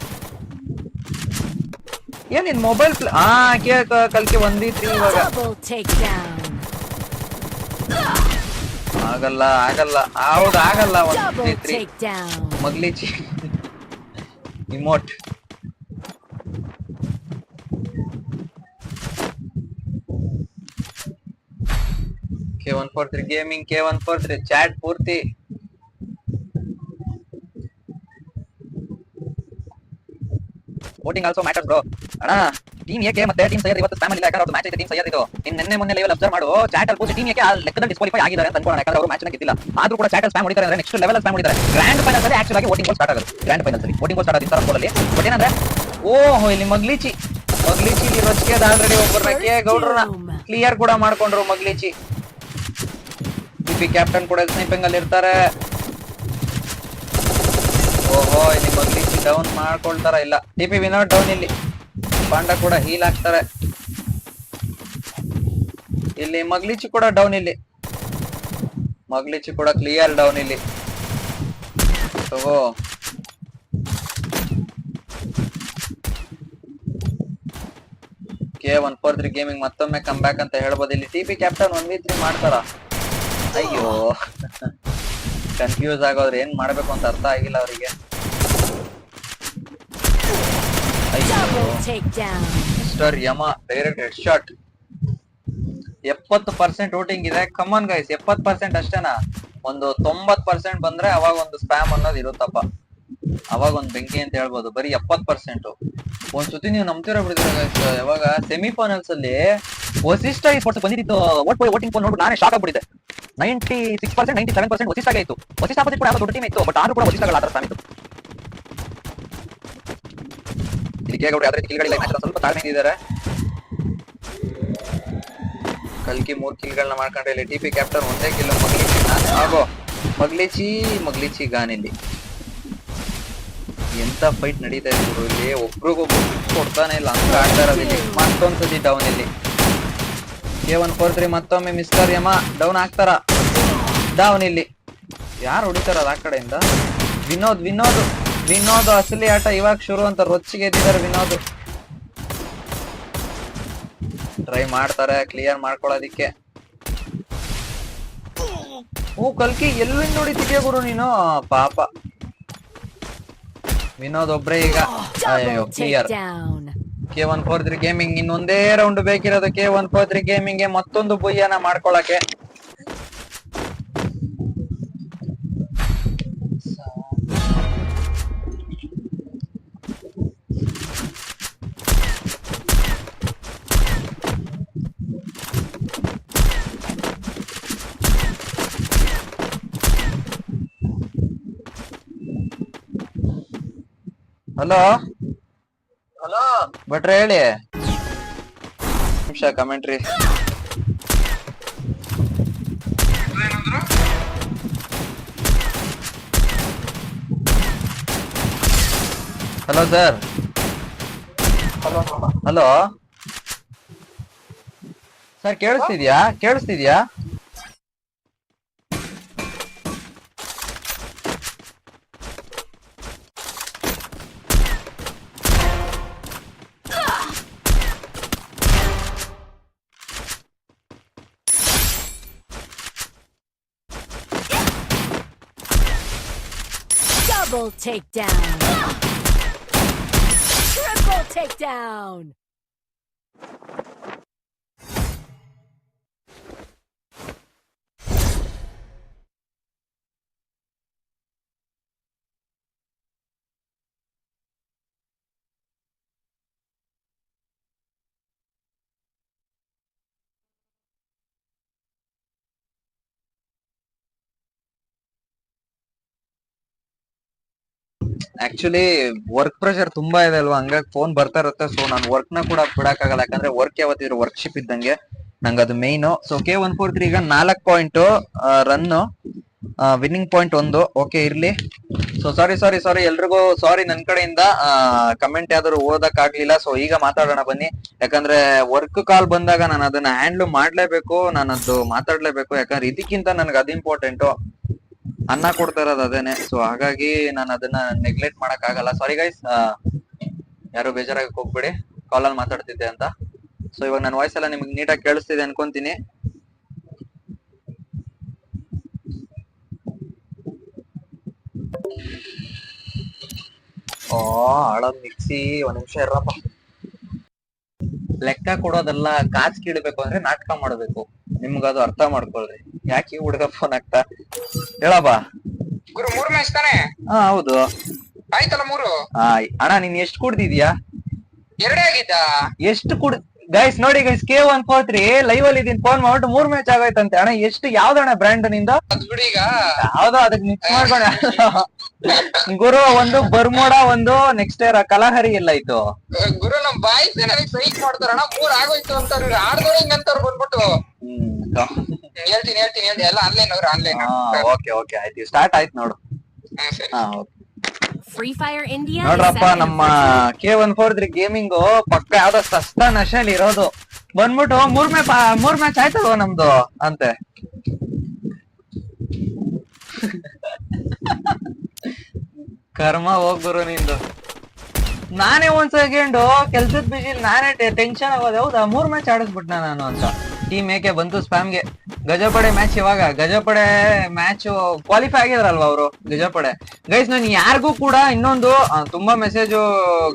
ಏನ್ ನಿನ್ ಮೊಬೈಲ್ ಹಾ ಆ ಕೆ ಕ- ಕಲ್ಕಿ ಒಂದಿತ್ರಿ ಇವಾಗ. ಆಗಲ್ಲ ಆಗಲ್ಲ ಹೌದ್ ಆಗಲ್ಲ ಒಂದಿತ್ರಿ. ಮಗ್ಲಿಚಿ emote K one four three gaming K one four three chat ಪೂರ್ತಿ. ವೋಟಿಂಗ್ ಆಲ್ಸೋ ಮ್ಯಾಟರ್ ಬ್ರೋ ಅಣ್ಣ ಟೀಮ್ ಏಕೆ ಮತ್ತೆ ಟೀಮ್ ಸೈಯರ್ ಇವತ್ತು ಸ್ಪ್ಯಾಮ್ ಇಲ್ಲ ಯಾಕಂದ್ರೆ ಅವ್ರು ಮ್ಯಾಚ್ ಐತೆ ಟೀಮ್ ಸೈಯರ್ ಇದು. ನಿನ್ನ ನಿನ್ನೆ ಮೊನ್ನೆ ಲೆವೆಲ್ ಅಬ್ಸರ್ವ್ ಮಾಡು. ಚಾಟ್ ಅಲ್ಲಿ ಟೀಮ್ ಏಕೆ ಆ ಲೆಕ್ಕದಲ್ಲಿ ಡಿಸ್ಕ್ವಾಲಿಫೈ ಆಗಿದ್ದಾರೆ ಅಂತ ಅನ್ಕೊಳ್ಳೋಣ, ಯಾಕಂದ್ರೆ ಅವರು ಮ್ಯಾಚ್ ಗೆದ್ದಿಲ್ಲ. ಆದ್ರೂ ಕೂಡ ಚಾಟ್ ಸ್ಪ್ಯಾಮ್ ಹೊಡಿತಾರೆ ಅಂದ್ರೆ ನೆಕ್ಸ್ಟ್ ಲೆವೆಲ್ ಸ್ಪ್ಯಾಮ್ ಹೊಡಿತಾರೆ. ಗ್ರ್ಯಾಂಡ್ ಫೈನಲ್ ಅಲ್ಲಿ ಆಕ್ಚುಲ್ ಆಗಿ ವೋಟಿಂಗ್ ಸ್ಟಾರ್ಟ್ ಆಗುತ್ತೆ ಗ್ರ್ಯಾಂಡ್ ಫೈನಲ್ ಅಲ್ಲಿ ವೋಟಿಂಗ್ ಸ್ಟಾರ್ಟ್ ಆಗುತ್ತೆ ಸರ್ ಅಲ್ಲಿ. ಬಟ್ ಏನಂದ್ರೆ, ಓಹೋ, ಇಲ್ಲಿ ಮಗ್ಲಿಚಿ. ಮಗ್ಲಿಚಿ ಇಲ್ಲಿ ರೊಚ್ಚಿಗೆ ಆಲ್ರೆಡಿ ಒಬ್ಬರನ್ನ ಕೆ ಗೌಡ್ರನ್ನ ಕ್ಲಿಯರ್ ಕೂಡ ಮಾಡ್ಕೊಂಡ್ರು ಮಗ್ಲಿಚಿ. ಬಿ ಕ್ಯಾಪ್ಟನ್ ಕೂಡ ಸ್ನೈಪಿಂಗ್ ಅಲ್ಲಿ ಇರ್ತಾರೆ ಓಹೋ ಇಲ್ಲಿ ಮಗ್ಲಿಚಿ ಡೌನ್ ಮಾಡ್ಕೊಳ್ತಾರ ಇಲ್ಲ. ಟಿ ಪಿ ವಿನೋದ್ ಡೌನ್ ಇಲ್ಲಿ. ಪಾಂಡ ಕೂಡ ಹೀಲ್ ಹಾಕ್ತಾರೆ ಇಲ್ಲಿ ಮಗ್ಲಿಚಿ ಕೂಡ ಡೌನ್ ಇಲ್ಲಿ. ಮಗ್ಲಿಚಿ ಕೂಡ ಕ್ಲಿಯರ್ ಡೌನ್ ಇಲ್ಲಿ. ತಗೋ. K one four three gaming ಮತ್ತೊಮ್ಮೆ ಕಮ್ ಬ್ಯಾಕ್ ಅಂತ ಹೇಳ್ಬೋದು. ಇಲ್ಲಿ T P captain one V three ಮಾಡ್ತಾರ? ಅಯ್ಯೋ. ಕನ್ಫ್ಯೂಸ್ ಆಗೋದ್ರೆ ಏನ್ ಮಾಡ್ಬೇಕು ಅಂತ ಅರ್ಥ ಆಗಿಲ್ಲ ಅವರಿಗೆ. Mister Yama direct head shot ಎಪ್ಪತ್ತು ಪರ್ಸೆಂಟ್ ವೋಟಿಂಗ್ ಇದೆ. ಕಮನ್ ಗೈಸ್ ಎಪ್ಪತ್ ಪರ್ಸೆಂಟ್ ಅಷ್ಟೇನಾ? ಒಂದು ತೊಂಬತ್ ಪರ್ಸೆಂಟ್ ಬಂದ್ರೆ ಅವಾಗ ಒಂದು ಸ್ಪ್ಯಾಮ್ ಅನ್ನೋದು ಇರುತ್ತಪ್ಪ. ಅವಾಗ ಒಂದು ಬೆಂಕಿ ಅಂತ ಹೇಳ್ಬೋದು. ಬರೀ ಎಪ್ಪತ್ ಪರ್ಸೆಂಟ್ ಒಂದ್ ಸತಿ ನೀವು ನಂಬ್ತಿರೋ ಬಿಡಿದ್ರೆ ಯಾವಾಗ? ಸೆಮಿಫೈನಲ್ಸ್ ಅಲ್ಲಿ ವಸಿಷ್ಠ ಸ್ಪೋರ್ಟ್ಸ್ ಬಂದಿದ್ದು. ಓಟ್ ವೋಟಿಂಗ್ ಫೋನ್ ನೋಡಿ ನಾನೇ ಶಾಕ್ ಆಗ್ಬಿಟ್ಟಿದೆ ninety six percent ninety seven percent Vasishta ಇತ್ತು ವಸಿಷ್ಠ ಅಪೋಸಿಟ್ ಕೂಡ ಯಾವ ದೊಡ್ಡ ಟೀಮ್ ಇತ್ತು ಬಟ್ ಆದ್ರೂ ಕೂಡ ವಸಿಷ್ಠಗಳ ಸ್ಪ್ಯಾಮ್ ಇತ್ತು. ಇಲ್ಲಿ ಆದ್ರೆ ಕಿಲ್ಗಳಿಲ್ಲ. ಸ್ವಲ್ಪ ತಾಳ್ಮೆ ಇದ್ದಾರೆ ಕಲ್ಕಿ ಮೂರ್ ಕಿಲ್ಗಳನ್ನ ಮಾಡ್ಕೊಂಡ್ರೆ ಇಲ್ಲಿ ಟಿ ಪಿ ಕ್ಯಾಪ್ಟನ್ ಒಂದೇ ಕಿಲ್ ಮಗ್ಲಿಚಿ ಆಗೋ ಮಗ್ಲಿಚಿ ಮಗ್ಲಿಚಿ ಗಾನ್ ಇಲ್ಲಿ ಎಂತ ಫೈಟ್ ನಡೀತಾ ಇದೆ ಗುರು ಇಲ್ಲಿ. ಒಬ್ರಿಗೊಬ್ರು ಕೊಡ್ತಾನೆ ಇಲ್ಲ. ಅಂತ ಆಡ್ತಾ ಇರೋದು ಇಲ್ಲಿ. ಮತ್ತೊಂದ್ಸತಿ ಡೌನ್ ಇಲ್ಲಿ. ಕೆ ಒನ್ ಫೋರ್ ತ್ರೀ ಮತ್ತೊಮ್ಮೆ ಮಿಸ್ಟರ್ ಯಮ ಡೌನ್ ಆಗ್ತಾರ? ಡೌನ್ ಇಲ್ಲಿ. ಯಾರು ಹೊಡಿತಾರ ಆ ಕಡೆಯಿಂದ? ವಿನೋದ್ ವಿನೋದ್. ವಿನೋದ್ ಅಸಲಿ ಆಟ ಇವಾಗ ಶುರು ಅಂತ ರೊಚ್ಚಿಗೆ ಎದ್ದಿದ್ದಾರೆ ವಿನೋದ್. ಟ್ರೈ ಮಾಡ್ತಾರೆ ಕ್ಲಿಯರ್ ಮಾಡ್ಕೊಳ್ಳೋದಿಕ್ಕೆ. ಹೂ ಕಲ್ಕಿ ಎಲ್ಲಿಂದ ಹೊಡಿತಿದ್ಯಾ ಗುರು ನೀನು? ಪಾಪ. ವಿನೋದ್ ಒಬ್ರೇ ಈಗ. ಅಯ್ಯೋ clear K one four three gaming ಇನ್ನೊಂದೇ round ಬೇಕಿರೋದು ಕೆ ಒನ್ ಫೋರ್ ತ್ರೀ ಗೇಮಿಂಗ್ಗೆ ಮತ್ತೊಂದು ಬುಯ್ಯನ ಮಾಡ್ಕೊಳಕ್ಕೆ. ಹಲೋ? ಹಲೋ? ಭಟ್ರೆ ಹೇಳಿ. ನಿಮಿಷ commentary hello sir. Hello? Sir ಕೇಳಿಸ್ತಿದ್ಯಾ? ಕೇಳಿಸ್ತಿದ್ಯಾ? Takedown. Triple takedown. Actually work pressure ತುಂಬಾ ಇದೆ ಅಲ್ವಾ? ಹಂಗಾಗಿ ಫೋನ್ ಬರ್ತಾ ಇರುತ್ತೆ. ಸೊ ನಾನು ವರ್ಕ್ನ ಕೂಡ ಬಿಡಕ್ಕಾಗಲ್ಲ. ಯಾಕಂದ್ರೆ ವರ್ಕ್ ಯಾವತ್ತಿದ್ರು ವರ್ಕ್ಶಿಪ್ ಇದ್ದಂಗೆ. ನಂಗೆ ಅದು main so K one four three ಈಗ ನಾಲ್ಕು ಪಾಯಿಂಟ್ ರನ್ ವಿನ್ನಿಂಗ್ ಪಾಯಿಂಟ್ ಒಂದು. ಓಕೆ ಇರ್ಲಿ. ಸೊ ಸಾರಿ ಸಾರಿ ಸಾರಿ ಎಲ್ರಿಗೂ ಸಾರಿ ನನ್ ಕಡೆಯಿಂದ. ಕಮೆಂಟ್ ಯಾವ್ದಾದ್ರು ಓದಕ್ ಆಗ್ಲಿಲ್ಲ ಸೊ ಈಗ ಮಾತಾಡೋಣ ಬನ್ನಿ. ಯಾಕಂದ್ರೆ ವರ್ಕ್ ಕಾಲ್ ಬಂದಾಗ ನಾನು ಅದನ್ನ ಹ್ಯಾಂಡ್ಲ್ ಮಾಡ್ಲೇಬೇಕು. ನಾನು ಅದು ಮಾತಾಡ್ಲೇಬೇಕು. ಯಾಕಂದ್ರೆ ಇದಕ್ಕಿಂತ ನನ್ಗೆ ಅದು ಇಂಪಾರ್ಟೆಂಟ್ ಅನ್ನ ಕೊಡ್ತಾ ಇರೋದು ಅದೇನೆ. ಸೊ ಹಾಗಾಗಿ ನಾನು ಅದನ್ನ ನೆಗ್ಲೆಕ್ಟ್ ಮಾಡಕ್ ಆಗಲ್ಲ. ಸಾರಿ ಗೈಸ್ ಯಾರು ಬೇಜಾರಾಗಕ್ ಹೋಗ್ಬೇಡಿ. ಅಲ್ಲಿ ಮಾತಾಡ್ತಿದ್ದೆ ಅಂತ. ಸೊ ಇವಾಗ ನನ್ನ ವಾಯ್ಸ್ ಎಲ್ಲ ನಿಮ್ಗೆ ನೀಟಾಗಿ ಕೇಳಿಸ್ತಿದೆ ಅನ್ಕೊಂತೀನಿ. ಓ ಹಳದ್ ಮಿಕ್ಸಿ. ಒಂದ್ ನಿಮಿಷ ಇರಪ್ಪ ಲೆಕ್ಕ ಕೊಡೋದೆಲ್ಲ ಕಾಚ್ ಕೀಳ್ಬೇಕು ಅಂದ್ರೆ ನಾಟಕ ಮಾಡ್ಬೇಕು. ನಿಮ್ಗ ಅದು ಅರ್ಥ ಮಾಡ್ಕೊಳ್ರಿ. ಯಾಕೆ ಹುಡುಗ ಫೋನ್ ಆಗ್ತಾ ಹೇಳಬಾ ಗುರು ಮೂರು ಮ್ಯಾಚ್ ತಾನೆ? ಹಾ ಹೌದು. ಆಯ್ತಲ್ಲ ಮೂರು? ಆ, ಅಣ್ಣ ನೀನ್ ಎಷ್ಟು ಕುಡ್ದಿದ್ಯಾ? ಎರಡೇ ಆಗಿದ್ದ? ಎಷ್ಟು ಕುಡ್ ಗೈಸ್ ನೋಡಿ guys K one four three live ಅಲ್ಲಿ ಇದೀನಿ ಫೋನ್ ಮಾಡ್ಬಿಟ್ಟು ಮೂರ್ ಮ್ಯಾಚ್ ಆಗೋಯ್ತಂತೆ. ಅಣ್ಣ ಎಷ್ಟು ಯಾವ್ದಣ್ಣ ಬ್ರ್ಯಾಂಡ್ನಿಂದ? ಹೌದಾ ಬಿಡಿ ಈಗ. ಯಾವ್ದೋ ಅದಕ್ಕೆ ಮಿಕ್ಸ್ ಮಾಡ್ಕೊಂಡ. ಗುರು ಒಂದು ಬರ್ಮೋಡ ಒಂದು ನೆಕ್ಸ್ಟ್ ಇಯರ್ ಕಲಹರಿ ಎಲ್ಲ ಇತ್ತು ಗುರು ನಮ್ ಬಾಯ್ಸ್ ನನಗೆ ಸೈಕ್ ಮಾಡ್ತಾರಣ ಮೂರ್ ಆಗೋಯ್ತು ಅಂತಾರ ಆಡ್ದವ್ರು ಹಿಂಗಂತಾರ ಬಂದ್ಬಿಟ್ಟು. ಹೇಳ್ತೀನಿ ಹೇಳ್ತೀನಿ ಹೇಳಿ ಎಲ್ಲ ಆನ್ಲೈನ್ ಅವ್ರು ಆನ್ಲೈನ್ ಓಕೆ ಓಕೆ ಆಯ್ತು ಸ್ಟಾರ್ಟ್ ಆಯ್ತು ನೋಡು. ಸರಿ. ಹಾ ಓಕೆ Free Fire India. ನೋಡ್ರಪ್ಪ ನಮ್ಮ K one four three gaming ಪಕ್ಕ ಯಾವ್ದೋ ಸಸ್ತ ನಶಲ್ ಇರೋದು. ಬಂದ್ಬಿಟ್ಟು ಮೂರ್ ಮ್ಯಾಚ್ ಮೂರ್ ಮ್ಯಾಚ್ ಆಯ್ತಲ್ವ ನಮ್ದು ಅಂತೆ. ಕರ್ಮ ಹೋಗ್ಬರು ನಿಂದು. ನಾನೇ ಒಂದ್ ಸೆಕೆಂಡ್ ಕೆಲ್ಸದ ಬಿಸಿ ನಾನೇ ಟೆನ್ಷನ್ ಆಗೋದು. ಹೌದಾ? ಮೂರ್ ಮ್ಯಾಚ್ ಆಡಿಸ್ಬಿಟ್ನ ನಾನು ಅಂತ. ಟೀಮ್ ಏಕೆ ಬಂತು? ಸ್ಪ್ಯಾಮ್ಗೆ ಗಜಪಡೆ ಮ್ಯಾಚ್ ಇವಾಗ. ಗಜಪಡೆ ಮ್ಯಾಚ್ ಕ್ವಾಲಿಫೈ ಆಗಿದ್ರಲ್ವಾ ಅವರು? ಗಜಪಡೆ. ಗೈಸ್ ನಾನು ಯಾರಿಗೂ ಕೂಡ ಇನ್ನೊಂದು ತುಂಬಾ ಮೆಸೇಜ್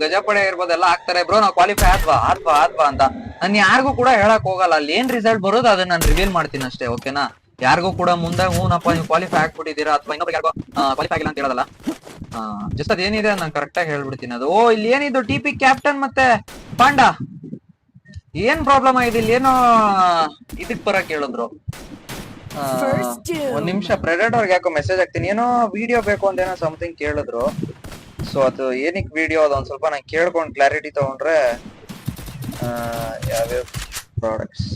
ಗಜಪಡೆ ಇರ್ಬೋದೆಲ್ಲ ಹಾಕ್ತಾರೆ. ಬ್ರೋ ನಾವು ಕ್ವಾಲಿಫೈ ಆದ್ವಾ? ಆದ್ವಾ? ಆದ್ವಾ? ಅಂತ. ನಾನು ಯಾರಿಗೂ ಕೂಡ ಹೇಳಕ್ ಹೋಗಲ್ಲ. ಅಲ್ಲಿ ಏನ್ ರಿಸಲ್ಟ್ ಬರೋದು ಅದನ್ನ ನಾನು ರಿವೀಲ್ ಮಾಡ್ತೀನಿ ಅಷ್ಟೇ ಓಕೆನಾ ಯಾರಿಗೂ ಕೂಡ ಮುಂದೆ ಹೂನಪ್ಪ ನೀವು ಕ್ವಾಲಿಫೈ ಆಗ್ಬಿಟ್ಟಿದ್ದೀರಾ ಅಥವಾ ಇನ್ನೊಬ್ಬ ಯಾರಿಗೋ ಕ್ವಾಲಿಫೈ ಆಗಿಲ್ಲ ಅಂತ ಹೇಳೋದಲ್ಲ. ಜಸ್ಟ್ ಅದೇನಿದೆ ನಾನು ಕರೆಕ್ಟ್ ಆಗಿ ಹೇಳ್ಬಿಡ್ತೀನಿ ಅದು. ಓ ಇಲ್ಲಿ ಏನಿದು ಟಿ ಪಿ ಕ್ಯಾಪ್ಟನ್ ಮತ್ತೆ ಪಾಂಡ? ಏನ್ ಪ್ರಾಬ್ಲಮ್ ಆಗಿದೆ ಇಲ್ಲಿ? ಏನೋ ಇದಕ್ ಬರಕ್ ಹೇಳಿದ್ರು. ಒಂದ್ ನಿಮಿಷ ಪ್ರೆಡೇಟರ್ಗೆ ಯಾಕೋ ಮೆಸೇಜ್ ಹಾಕ್ತೀನಿ. ಏನೋ ವಿಡಿಯೋ ಬೇಕು ಅಂತ ಏನೋ ಸಮಥಿಂಗ್ ಕೇಳಿದ್ರು. ಸೊ ಅದು ಏನಕ್ಕೆ ವಿಡಿಯೋ ಅದೊಂದ್ ಸ್ವಲ್ಪ ನಾನು ಕೇಳ್ಕೊಂಡು ಕ್ಲಾರಿಟಿ ತಗೊಂಡ್ರೆ ಯಾವ್ಯಾವ ಪ್ರಾಡಕ್ಟ್ಸ್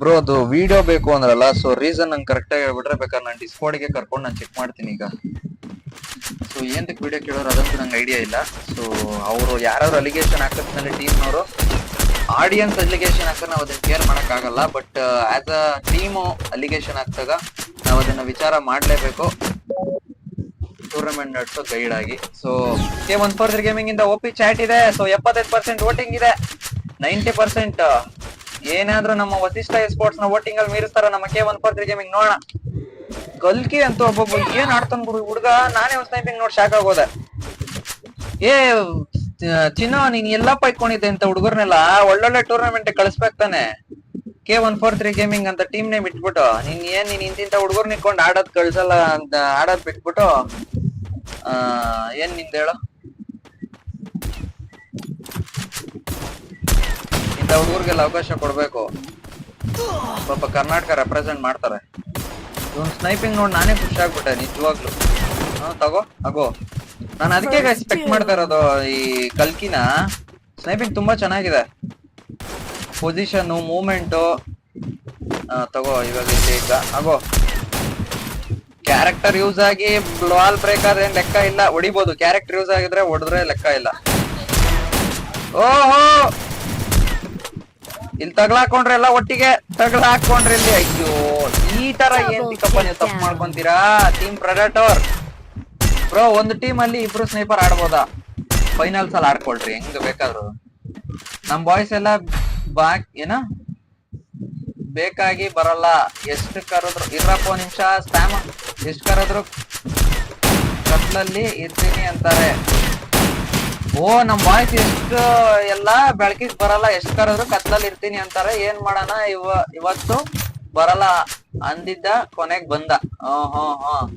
ಬ್ರೋ ಅದು ವಿಡಿಯೋ ಬೇಕು ಅಂದ್ರಲ್ಲ ಸೊ ರೀಸನ್ ನಂಗೆ ಕರೆಕ್ಟ್ ಆಗಿ ಹೇಳ್ಬಿಟ್ರೆ ಬೇಕಾದ್ರೆ ನಾನು ಡಿಸ್ಕೌಂಟ್ಗೆ ಕರ್ಕೊಂಡು ನಾನು ಚೆಕ್ ಮಾಡ್ತೀನಿ ಈಗ. ಸೊ ಏನಕ್ಕೆ ವಿಡಿಯೋ ಕೇಳೋರು ಅದಂತೂ ನಂಗೆ ಐಡಿಯಾ ಇಲ್ಲ. ಸೊ ಅವರು ಯಾರು ಅಲಿಗೇಷನ್ ಹಾಕಿದ್ಮೇಲೆ ಟೀಮ್ನವರು ಆಡಿಯನ್ಸ್ ಅಲಿಗೇಷನ್ ಹಾಕಿದ್ರೆ ನಾವು ಅದನ್ನ ಕೇರ್ ಮಾಡೋಕ್ಕಾಗಲ್ಲ but as a team allegation ಹಾಕಿದಾಗ ನಾವು ಅದನ್ನು ವಿಚಾರ ಮಾಡಲೇಬೇಕು. ಟೂರ್ನಮೆಂಟ್ ನಡೆಸೋ ಗೈಡ್ ಆಗಿ. So K one further gaming ಇಂದ ಓಪಿ ಚಾಟ್ ಇದೆ. ಸೊ ಎಪ್ಪತ್ತೈದು ಪರ್ಸೆಂಟ್ ವೋಟಿಂಗ್ ಇದೆ. ನೈಂಟಿ ಪರ್ಸೆಂಟ್ ಏನಾದ್ರೂ ನಮ್ಮ ವಸಿಷ್ಠ ಸ್ಪೋರ್ಟ್ಸ್ನ ವೋಟಿಂಗ್ ಅಲ್ಲಿ ಮೀರಿಸ್ತಾರ ನಮ್ಮ ಕೆ ಒನ್ ಫರ್ದರ್ ಗೇಮಿಂಗ್ ನೋಡೋಣ. ಗಲ್ಕಿ ಅಂತ ಒಬ್ಬೊಬ್ಬ ಏನ್ ಆಡ್ತಾನ ಬಿಡು, ಹುಡುಗ, ನಾನೇ ಒಂದ್ ಸ್ನೈಪಿಂಗ್ ನೋಡಿ ಶಾಕ್ ಆಗೋದೆ. ಏ ಚಿನ್ನ ನೀನ್ ಎಲ್ಲಪ್ಪ ಇಟ್ಕೊಂಡಿದ್ದೆ ಅಂತ ಹುಡುಗರ್ನೆಲ್ಲ ಒಳ್ಳೊಳ್ಳೆ ಟೂರ್ನಮೆಂಟ್ ಕಳಿಸ್ಬೇಕು ತಾನೆ. K one four three gaming ಅಂತ ಟೀಮ್ ನೇಮ್ ಇಟ್ಬಿಟ್ಟು, ನೀನ್ ಏನ್ ನೀನ್ ಇಂತಿಂತ ಹುಡುಗರ್ನ ಇಟ್ಕೊಂಡು ಆಡೋದ್ ಕಳ್ಸಲ್ಲ ಅಂತ ಆಡೋದ್ ಬಿಟ್ಬಿಟ್ಟು ಏನ್ನಿಂದ ಹೇಳು? ಇಂಥ ಹುಡುಗರಿಗೆಲ್ಲ ಅವಕಾಶ ಕೊಡ್ಬೇಕು. ಪಾಪ ಕರ್ನಾಟಕ ರೆಪ್ರೆಸೆಂಟ್ ಮಾಡ್ತಾರೆ. ಇವ್ನು ಸ್ನೈಪಿಂಗ್ ನೋಡಿ ನಾನೇ ಖುಷಿ ಆಗ್ಬಿಟ್ಟೆ, ನಿಜವಾಗ್ಲು. ತಗೋ, ಅಗೋ. ನಾನು ಅದಕ್ಕೆ ಎಕ್ಸ್ಪೆಕ್ಟ್ ಮಾಡ್ತಾ ಇರೋದು ಈ ಕಲ್ಕಿನ. ಸ್ನೈಪಿಂಗ್ ತುಂಬಾ ಚೆನ್ನಾಗಿದೆ. ಪೊಸಿಷನ್ ಮೂಮೆಂಟು ತಗೋ ಇವಾಗ ಇಲ್ಲಿ ಈಗ ಆಗೋ ಕ್ಯಾರೆಕ್ಟರ್ ಯೂಸ್ ಆಗಿ ವಾಲ್ ಬ್ರೇಕ್ ಆದ್ರೆ ಏನ್ ಲೆಕ್ಕ ಇಲ್ಲ. ಹೊಡಿಬೋದು. ಕ್ಯಾರೆಕ್ಟರ್ ಯೂಸ್ ಆಗಿದ್ರೆ ಹೊಡೆದ್ರೆ ಲೆಕ್ಕ ಇಲ್ಲ. ಓಹೋ! ಇಲ್ಲಿ ತಗ್ಲಾಕೊಂಡ್ರೆ ಎಲ್ಲ ಒಟ್ಟಿಗೆ ತಗ್ಲಾಕೊಂಡ್ರೆ ಇಲ್ಲಿ. ಅಯ್ಯೋ ಈ ತರ ಏನ್ ಚಿಕ್ಕಪ್ಪ ನೀವು ತಪ್ಪು ಮಾಡ್ಕೊಂತೀರಾ? ಟೀಮ್ ಪ್ರೊಡಕ್ಟರ್ ಬ್ರೋ ಒಂದು ಟೀಮ್ ಅಲ್ಲಿ ಇಬ್ರು ಸ್ನೈಪರ್ ಆಡ್ಬೋದಾ? ಫೈನಲ್ಸ್ ಅಲ್ಲಿ ಆಡ್ಕೊಳ್ರಿ. ಹೆಂಗ್ ಬೇಕಾದ್ರು. ನಮ್ ಬಾಯ್ಸ್ ಎಲ್ಲ ಬಾಕ್, ಏನ? ಬೇಕಾಗಿ ಬರಲ್ಲ. ಎಷ್ಟು ಕರೆದ್ರು, ಇರಪ್ಪ ಒಂದ್ ನಿಮಿಷ ಸ್ಪ್ಯಾಮ್ ಎಷ್ಟು ಕರೆದ್ರು ಕತ್ಲಲ್ಲಿ ಇರ್ತೀನಿ ಅಂತಾರೆ. ಓ, ನಮ್ ವಾಯ್ಸ್ ಎಷ್ಟು ಎಲ್ಲ ಬೆಳಕಿಗೆ ಬರಲ್ಲ. ಎಷ್ಟು ಕರೆದ್ರು ಕತ್ಲಲ್ಲಿ ಇರ್ತೀನಿ ಅಂತಾರೆ. ಏನ್ ಮಾಡೋಣ ಇವ, ಇವತ್ತು? ಬರಲ್ಲ ಅಂದಿದ್ದ ಕೊನೆಗ್ ಬಂದ. ಹ್ಮ್ ಹ್ಮ್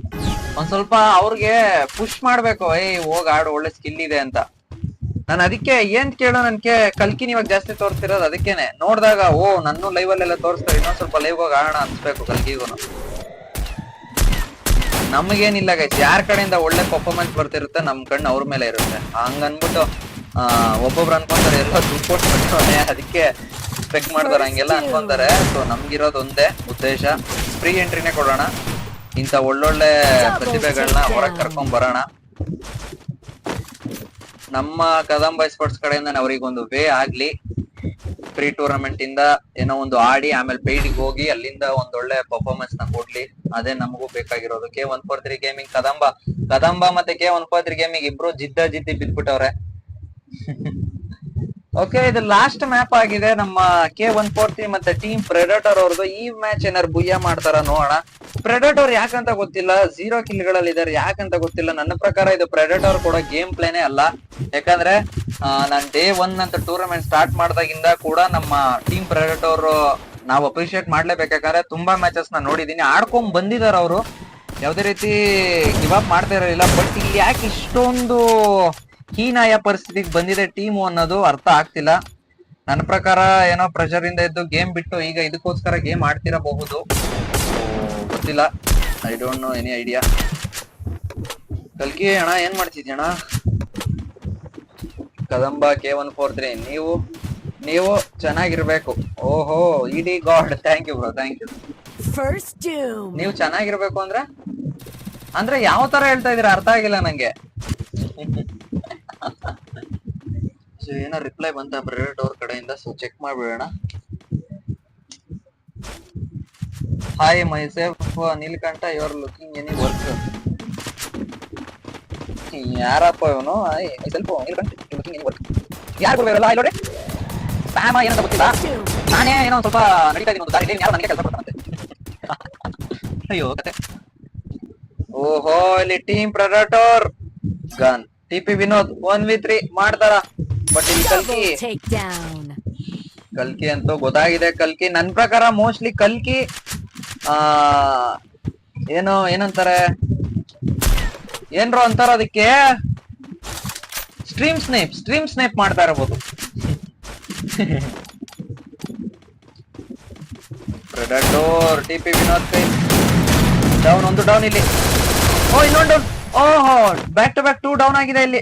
ಒಂದ್ ಸ್ವಲ್ಪ ಅವ್ರಿಗೆ ಪುಷ್ ಮಾಡ್ಬೇಕು. ಏಯ್, ಹೋಗ್ ಆಡು, ಒಳ್ಳೆ ಸ್ಕಿಲ್ ಇದೆ ಅಂತ. ನಾನು ಅದಕ್ಕೆ ಏನ್ ಕೇಳೋ ನನ್ಗೆ ಕಲ್ಕಿನ ಇವಾಗ ಜಾಸ್ತಿ ತೋರಿಸ್ತಿರೋದು ಅದಕ್ಕೇನೆ. ನೋಡಿದಾಗ ಓ ನನ್ನ ಲೈವ್ ಅಲ್ಲೆಲ್ಲ ತೋರಿಸ್ತಾರೆ ಇನ್ನೊಂದ್ ಸ್ವಲ್ಪ ಲೈವ್ ಹೋಗಿ ಆಡೋಣ ಅನ್ಸ್ಬೇಕು ಕಲ್ಕಿಗೂ. ನಮಗೇನಿಲ್ಲ ಗೈಸ್ ಯಾರ ಕಡೆಯಿಂದ ಒಳ್ಳೆ ಪರ್ಫಾರ್ಮೆನ್ಸ್ ಬರ್ತಿರುತ್ತೆ ನಮ್ ಕಣ್ಣು ಅವ್ರ ಮೇಲೆ ಇರುತ್ತೆ. ಹಂಗ ಅನ್ಬಿಟ್ಟು ಆ, ಒಬ್ಬೊಬ್ರು ಅನ್ಕೊಂತಾರೆ ಎಲ್ಲ ಸಪೋರ್ಟ್ ಕೊಟ್ಟು ಅದಕ್ಕೆ ಎಕ್ಸ್ಪೆಕ್ಟ್ ಮಾಡ್ತಾರೆ ಹಂಗೆಲ್ಲ ಅನ್ಕೊಂತಾರೆ. ಸೊ ನಮ್ಗಿರೋದು ಒಂದೇ ಉದ್ದೇಶ. ಫ್ರೀ ಎಂಟ್ರಿನೇ ಕೊಡೋಣ. ಇಂಥ ಒಳ್ಳೊಳ್ಳೆ ಪ್ರತಿಭೆಗಳನ್ನ ಹೊರಗೆ ಕರ್ಕೊಂಡ್ ಬರೋಣ. ನಮ್ಮ ಕದಂಬ ಸ್ಪೋರ್ಟ್ಸ್ ಕಡೆಯಿಂದ ಅವ್ರಿಗೊಂದು ವೇ ಆಗ್ಲಿ. ಪ್ರೀ ಟೂರ್ನಮೆಂಟ್ ಇಂದ ಏನೋ ಒಂದು ಆಡಿ, ಆಮೇಲೆ ಪೇಡಿಗೆ ಹೋಗಿ ಅಲ್ಲಿಂದ ಒಂದೊಳ್ಳೆ ಪರ್ಫಾರ್ಮೆನ್ಸ್ನ ಕೊಡ್ಲಿ. ಅದೇ ನಮಗೂ ಬೇಕಾಗಿರೋದು. K one four three gaming Kadamba. Kadamba ಮತ್ತೆ K one four three gaming ಇಬ್ರು ಜಿದ್ದ ಜಿದ್ದಿ ಬಿದ್ಬಿಟ್ಟವ್ರೆ. ಓಕೆ ಇದು ಲಾಸ್ಟ್ ಮ್ಯಾಪ್ ಆಗಿದೆ. ನಮ್ಮ ಕೆ ಒನ್ ಫೋರ್ ತ್ರೀ ಮತ್ತೆ ಟೀಮ್ ಪ್ರೆಡಟರ್ ಅವ್ರದ್ದು. ಈ ಮ್ಯಾಚ್ ಏನಾರು ಬುಯ್ಯ ಮಾಡ್ತಾರ ನೋಡೋಣ. ಪ್ರೆಡಟರ್ ಯಾಕಂತ ಗೊತ್ತಿಲ್ಲ. ಝೀರೋ ಕಿಲ್ಗಳಲ್ಲಿ ಇದಾರೆ. ಯಾಕಂತ ಗೊತ್ತಿಲ್ಲ. ನನ್ನ ಪ್ರಕಾರ ಇದು ಪ್ರೆಡಟರ್ ಕೂಡ ಗೇಮ್ ಪ್ಲೇನೇ ಅಲ್ಲ. ಯಾಕಂದ್ರೆ ನಾನು ನಾನ್ ಡೇ ಒನ್ ಅಂತ ಟೂರ್ನಮೆಂಟ್ ಸ್ಟಾರ್ಟ್ ಮಾಡ್ದಾಗಿಂದ ಕೂಡ ನಮ್ಮ ಟೀಮ್ ಪ್ರೆಡಟರ್ ನಾವು ಅಪ್ರಿಶಿಯೇಟ್ ಮಾಡ್ಲೇಬೇಕಾದ್ರೆ ತುಂಬಾ ಮ್ಯಾಚಸ್ನ ನೋಡಿದೀನಿ. ಆಡ್ಕೊಂಡ್ ಬಂದಿದಾರ ಅವರು. ಯಾವ್ದೇ ರೀತಿ ಗಿವ್ ಅಪ್ ಮಾಡ್ತಾ ಇರಲಿಲ್ಲ. ಬಟ್ ಇಲ್ಲಿ ಯಾಕೆ ಇಷ್ಟೊಂದು ಹೀನಾಯ ಪರಿಸ್ಥಿತಿಗೆ ಬಂದಿದೆ ಟೀಮು ಅನ್ನೋದು ಅರ್ಥ ಆಗ್ತಿಲ್ಲ. ನನ್ನ ಪ್ರಕಾರ ಏನೋ ಪ್ರೆಷರ್ ಇಂದ ಇದ್ದು ಗೇಮ್ ಬಿಟ್ಟು ಈಗ ಇದಕ್ಕೋಸ್ಕರ ಗೇಮ್ ಆಡ್ತಿರಬಹುದು. ಗೊತ್ತಿಲ್ಲ. I don't know any idea ಕಲ್ಕಿ ಅಣ್ಣ ಏನ್ ಮಾಡ್ತಿದ್ಯ ಅಣ್ಣ? Kadamba K one four three ನೀವು ನೀವು ಚೆನ್ನಾಗಿರ್ಬೇಕು. ಓಹೋ ಇಡಿ god thank you bro thank you. ನೀವು ಚೆನ್ನಾಗಿರ್ಬೇಕು ಅಂದ್ರೆ ಅಂದ್ರೆ ಯಾವ ತರ ಹೇಳ್ತಾ ಇದೀರ ಅರ್ಥ ಆಗಿಲ್ಲ ನಂಗೆ. ಸೊ ಏನೋ ರಿಪ್ಲೈ ಬಂತ ಬ್ರೆಡ್ ಅವ್ರ ಕಡೆಯಿಂದ so check ಮಾಡ್ಬಿಡೋಣ. Hi my safe Neelkanth you are looking any work ಯಾರಪ್ಪ ಇವನು? ಸ್ವಲ್ಪ ನೀಲ್ಕಂಠ ಲುಕಿಂಗ್ ಎನಿ ವರ್ಕ್ ಯಾರು ಕೊಡ್ಬೇಕಲ್ಲ ಇಲ್ಲಿ ನೋಡಿ ಸ್ಪ್ಯಾಮ ಏನಂತ ಗೊತ್ತಿಲ್ಲ. ನಾನೇ ಏನೋ ಸ್ವಲ್ಪ ನಡೀತಾ ಇದೀನಿ ಒಂದು ದಾರಿ ಯಾರು ನನಗೆ ಕೆಲಸ ಕೊಡ್ತಾರಂತೆ ಅಯ್ಯೋ, ಕತೆ. ಓಹೋ ಇಲ್ಲಿ team ಪ್ರೊಡಕ್ಟರ್ gun TP Vinod one V three ಮಾಡ್ತಾರ? ಬಟ್ ಇಲ್ಲಿ ಕಲ್ಕಿ. ಕಲ್ಕಿ ಅಂತೂ ಗೊತ್ತಾಗಿದೆ. ಕಲ್ಕಿ ನನ್ ಪ್ರಕಾರ ಮೋಸ್ಟ್ಲಿ ಕಲ್ಕಿ ಆ ಏನು ಏನಂತಾರೆ? ಏನ್ರೋ ಅಂತಾರ ಅದಕ್ಕೆ? ಸ್ಟ್ರೀಮ್ ಸ್ನೇಪ್ ಸ್ಟ್ರೀಮ್ ಸ್ನೇಪ್ ಮಾಡ್ತಾ ಇರಬಹುದು ಪ್ರೆಡಟೋರ್ ಟಿ ಪಿ ವಿನೋದ್ ಕೈ ಡೌನ್ ಒಂದು ಡೌನ್ ಇಲ್ಲಿ. ಓ ಇನ್ನೊಂದು ಡೌನ್ ಓಹೋ back to back two down ಆಗಿದೆ ಇಲ್ಲಿ.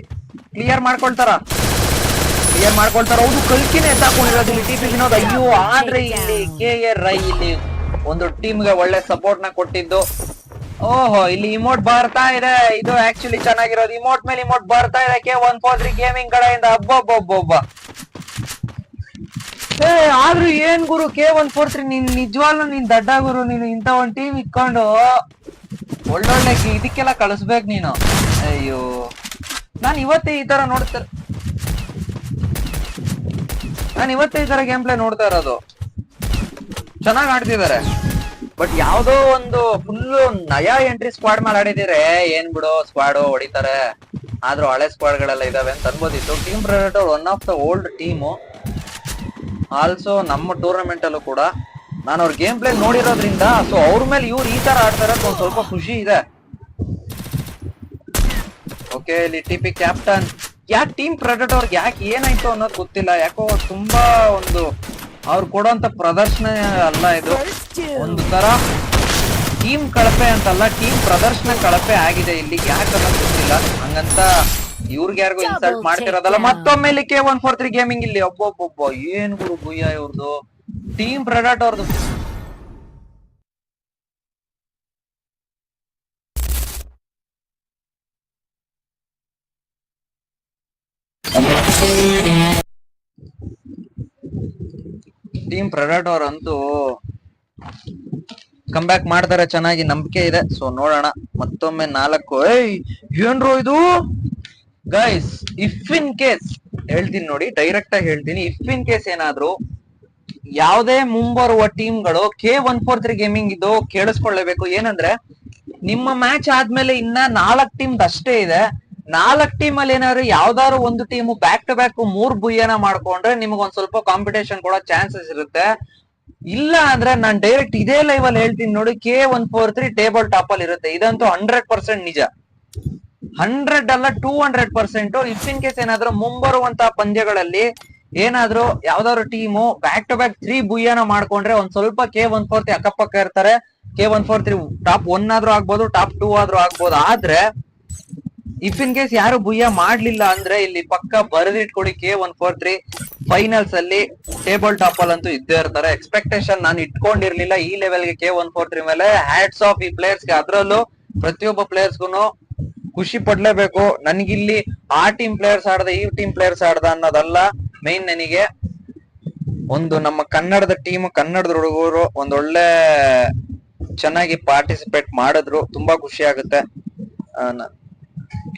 ಕ್ಲಿಯರ್ ಮಾಡ್ಕೊಳ್ತಾರ? ಕ್ಲಿಯರ್ ಮಾಡ್ಕೊಳ್ತಾರ? ಹೌದು, ಕಲ್ಕಿನೇ ಎತ್ತಾಕೊಂಡಿರೋದು ಇಲ್ಲಿ ಟಿ ಪಿ ವಿನೋದ್. ಅಯ್ಯೋ, ಆದ್ರೆ ಇಲ್ಲಿ ಕೆ ಎ ರೈ ಇಲ್ಲಿ ಒಂದು ಟೀಮ್ಗೆ ಒಳ್ಳೆ ಸಪೋರ್ಟ್ನ ಕೊಟ್ಟಿದ್ದು. ಓಹೋ, ಇಲ್ಲಿ ಇಮೋಟ್ ಬರ್ತಾ ಇದೆ. ಇದು ಆಕ್ಚುಲಿ ಚೆನ್ನಾಗಿರೋದು. ಇಮೋಟ್ ಮೇಲೆ ಇಮೋಟ್ ಬರ್ತಾ ಇದೆ. K one four three gaming ಕಡೆಯಿಂದ. ಅಬ್ಬೊಬ್ಬೊಬ್ಬೊಬ್ಬ. ಏ, ಆದ್ರೂ ಏನ್ ಗುರು? ಕೆ ಒನ್ ಫೋರ್ ತ್ರೀ ನೀನ್ ನಿಜವಾಗ್ಲೂ ನೀನ್ ದಡ್ಡ ಗುರು. ನೀನು ಇಂತ ಒಂದ್ ಟೀಮ್ ಇಟ್ಕೊಂಡು ಒಳ್ಳೊಳ್ಳೆ ಇದಕ್ಕೆಲ್ಲ ಕಳಿಸ್ಬೇಕು ನೀನು. ಅಯ್ಯೋ. ನಾನು ಇವತ್ತೇ ಈ ತರ ನೋಡ್ತಾ ನಾನ್ ಇವತ್ತೇ ಈ ತರ ಗೇಮ್ ಪ್ಲೇ ನೋಡ್ತಾ ಇರೋದು. ಚೆನ್ನಾಗ್ ಆಡ್ತಿದ್ದಾರೆ ಬಟ್ ಯಾವ್ದೋ ಒಂದು ಫುಲ್ ನಯಾ ಎಂಟ್ರಿ ಸ್ಕ್ವಾಡ್ ಮೇಲೆ ಆಡಿದಿರೆ ಏನ್ ಬಿಡು ಸ್ಕ್ವಾಡ್ ಹೊಡಿತಾರೆ. ಆದ್ರೂ ಹಳೆ ಸ್ಕ್ವಾಡ್ ಗಳೆಲ್ಲ ಇದಾವೆ ಅಂತ ಅನ್ಬೋದಿತ್ತು. Team predator one of the old team also ನಮ್ಮ ಟೂರ್ನಮೆಂಟ್ ಅಲ್ಲೂ ಕೂಡ ನಾನು ಅವ್ರ ಗೇಮ್ ಪ್ಲೇ ನೋಡಿರೋದ್ರಿಂದ ಸೊ ಅವ್ರ ಮೇಲೆ ಇವ್ರು ಈ ತರ ಆಡ್ತಾರೆ ಒಂದ್ ಸ್ವಲ್ಪ ಖುಷಿ ಇದೆ. ಓಕೆ ಇಲ್ಲಿ ಟಿಪಿ ಕ್ಯಾಪ್ಟನ್ ಯಾಕೆ ಟೀಮ್ ಪ್ರೆಡೇಟ್ ಅವ್ರಿಗೆ ಯಾಕೆ ಏನಾಯ್ತು ಅನ್ನೋದು ಗೊತ್ತಿಲ್ಲ. ಯಾಕೋ ತುಂಬಾ ಒಂದು ಅವ್ರು ಕೊಡುವಂತ ಪ್ರದರ್ಶನ ಅಲ್ಲ ಇದು. ಒಂದು ತರ ಟೀಮ್ ಕಳಪೆ ಅಂತಲ್ಲ ಟೀಮ್ ಪ್ರದರ್ಶನ ಕಳಪೆ ಆಗಿದೆ ಇಲ್ಲಿ ಯಾಕೆ ಅನ್ನೋದು ಗೊತ್ತಿಲ್ಲ. ಹಂಗಂತ ಇವ್ರಿಗೆ ಯಾರಿಗೂ ಇನ್ಸಲ್ಟ್ ಮಾಡ್ತಿರೋದಲ್ಲ. ಮತ್ತೊಮ್ಮೆ ಇಲ್ಲಿ K one four three gaming ಇಲ್ಲಿ. ಒಬ್ಬೊಬ್ಬೊಬ್ಬ ಏನ್ ಗುರು ಗುಯ್ಯ ಇವ್ರದು. ಟೀಮ್ ಪ್ರೆಡಾಟ್ ಅವ್ರದ್ದು ಟೀಮ್ ಪ್ರೆಡಾಟೋರ್ ಅಂತೂ ಬ್ಯಾಕ್ ಮಾಡ್ತಾರೆ, ಚೆನ್ನಾಗಿ ನಂಬಿಕೆ ಇದೆ. ಸೊ ನೋಡೋಣ. ಮತ್ತೊಮ್ಮೆ ನಾಲ್ಕು. ಏಯ್, ಏನ್ರೋ ಇದು? ಗೈಸ್ ಇಫ್ ಇನ್ ಕೇಸ್ ಹೇಳ್ತೀನಿ ನೋಡಿ ಡೈರೆಕ್ಟ್ ಆಗಿ ಹೇಳ್ತೀನಿ. ಇಫ್ ಇನ್ ಕೇಸ್ ಏನಾದ್ರು ಯಾವುದೇ ಮುಂಬರುವ ಟೀಮ್ಗಳು K one four three gaming ಇದು ಕೇಳಿಸ್ಕೊಳ್ಳೇಬೇಕು. ಏನಂದ್ರೆ, ನಿಮ್ಮ ಮ್ಯಾಚ್ ಆದ್ಮೇಲೆ ಇನ್ನ ನಾಲ್ಕು ಟೀಮ್ ಅಷ್ಟೇ ಇದೆ. ನಾಲ್ಕ್ ಟೀಮ್ ಅಲ್ಲಿ ಏನಾದ್ರು ಯಾವ್ದಾದ್ರು ಒಂದು ಟೀಮ್ ಬ್ಯಾಕ್ ಟು ಬ್ಯಾಕ್ ಮೂರ್ ಬುಯ್ಯನ ಮಾಡ್ಕೊಂಡ್ರೆ ನಿಮ್ಗೆ ಒಂದ್ ಸ್ವಲ್ಪ ಕಾಂಪಿಟೇಷನ್ ಕೊಡೋ ಚಾನ್ಸಸ್ ಇರುತ್ತೆ. ಇಲ್ಲ ಅಂದ್ರೆ ನಾನ್ ಡೈರೆಕ್ಟ್ ಇದೇ ಲೈವ್ ಅಲ್ಲಿ ಹೇಳ್ತೀನಿ ನೋಡಿ K one four three table top ಅಲ್ಲಿ ಇರುತ್ತೆ. ಇದಂತೂ ಹಂಡ್ರೆಡ್ ಪರ್ಸೆಂಟ್ ನಿಜ. ಹಂಡ್ರೆಡ್ ಅಲ್ಲ two hundred percent if case ಏನಾದ್ರು ಮುಂಬರುವಂತಹ ಪಂದ್ಯಗಳಲ್ಲಿ ಏನಾದ್ರು ಯಾವ್ದಾದ್ರು team back to back three ಬುಯ್ಯನ ಮಾಡ್ಕೊಂಡ್ರೆ ಒಂದ್ ಸ್ವಲ್ಪ ಕೆ ಒನ್ ಫೋರ್ ತ್ರೀ ಅಕ್ಕಪಕ್ಕ ಇರ್ತಾರೆ. K one four three top one ಆದ್ರೂ ಆಗ್ಬೋದು ಟಾಪ್ ಟೂ ಆದ್ರೂ ಆಗ್ಬೋದು. ಆದ್ರೆ ಇಫ್ ಇನ್ ಕೇಸ್ ಯಾರು ಬುಯ್ಯ ಮಾಡ್ಲಿಲ್ಲ ಅಂದ್ರೆ ಇಲ್ಲಿ ಪಕ್ಕ ಬರೆದಿಟ್ಕೊಡಿ K one four three finals ಅಲ್ಲಿ ಟೇಬಲ್ ಟಾಪ್ ಅಲ್ಲಿ ಅಂತೂ ಇದ್ದೇ ಇರ್ತಾರೆ. ಎಕ್ಸ್ಪೆಕ್ಟೇಷನ್ ನಾನು ಇಟ್ಕೊಂಡಿರ್ಲಿಲ್ಲ ಈ ಲೆವೆಲ್ಗೆ ಕೆ ಒನ್ ಫೋರ್ ತ್ರೀ ಮೇಲೆ. ಹ್ಯಾಟ್ಸ್ ಆಫ್ ಈ ಪ್ಲೇಯರ್ಸ್ಗೆ. ಅದರಲ್ಲೂ ಪ್ರತಿಯೊಬ್ಬ ಪ್ಲೇಯರ್ಸ್ಗುನು ಖುಷಿ ಪಡ್ಲೇಬೇಕು. ನನ್ಗಿಲ್ಲಿ ಆ ಟೀಮ್ ಪ್ಲೇಯರ್ಸ್ ಆಡ್ದ, ಈ ಟೀಮ್ ಪ್ಲೇಯರ್ಸ್ ಆಡ್ದ ಅನ್ನೋದಲ್ಲ ಮೈನ್ ನನಗೆ ಒಂದು ನಮ್ಮ ಕನ್ನಡದ ಟೀಮ್ ಕನ್ನಡದ ಹುಡುಗರು ಒಂದೊಳ್ಳೆ ಚೆನ್ನಾಗಿ ಪಾರ್ಟಿಸಿಪೇಟ್ ಮಾಡಿದ್ರು. ತುಂಬಾ ಖುಷಿ ಆಗುತ್ತೆ.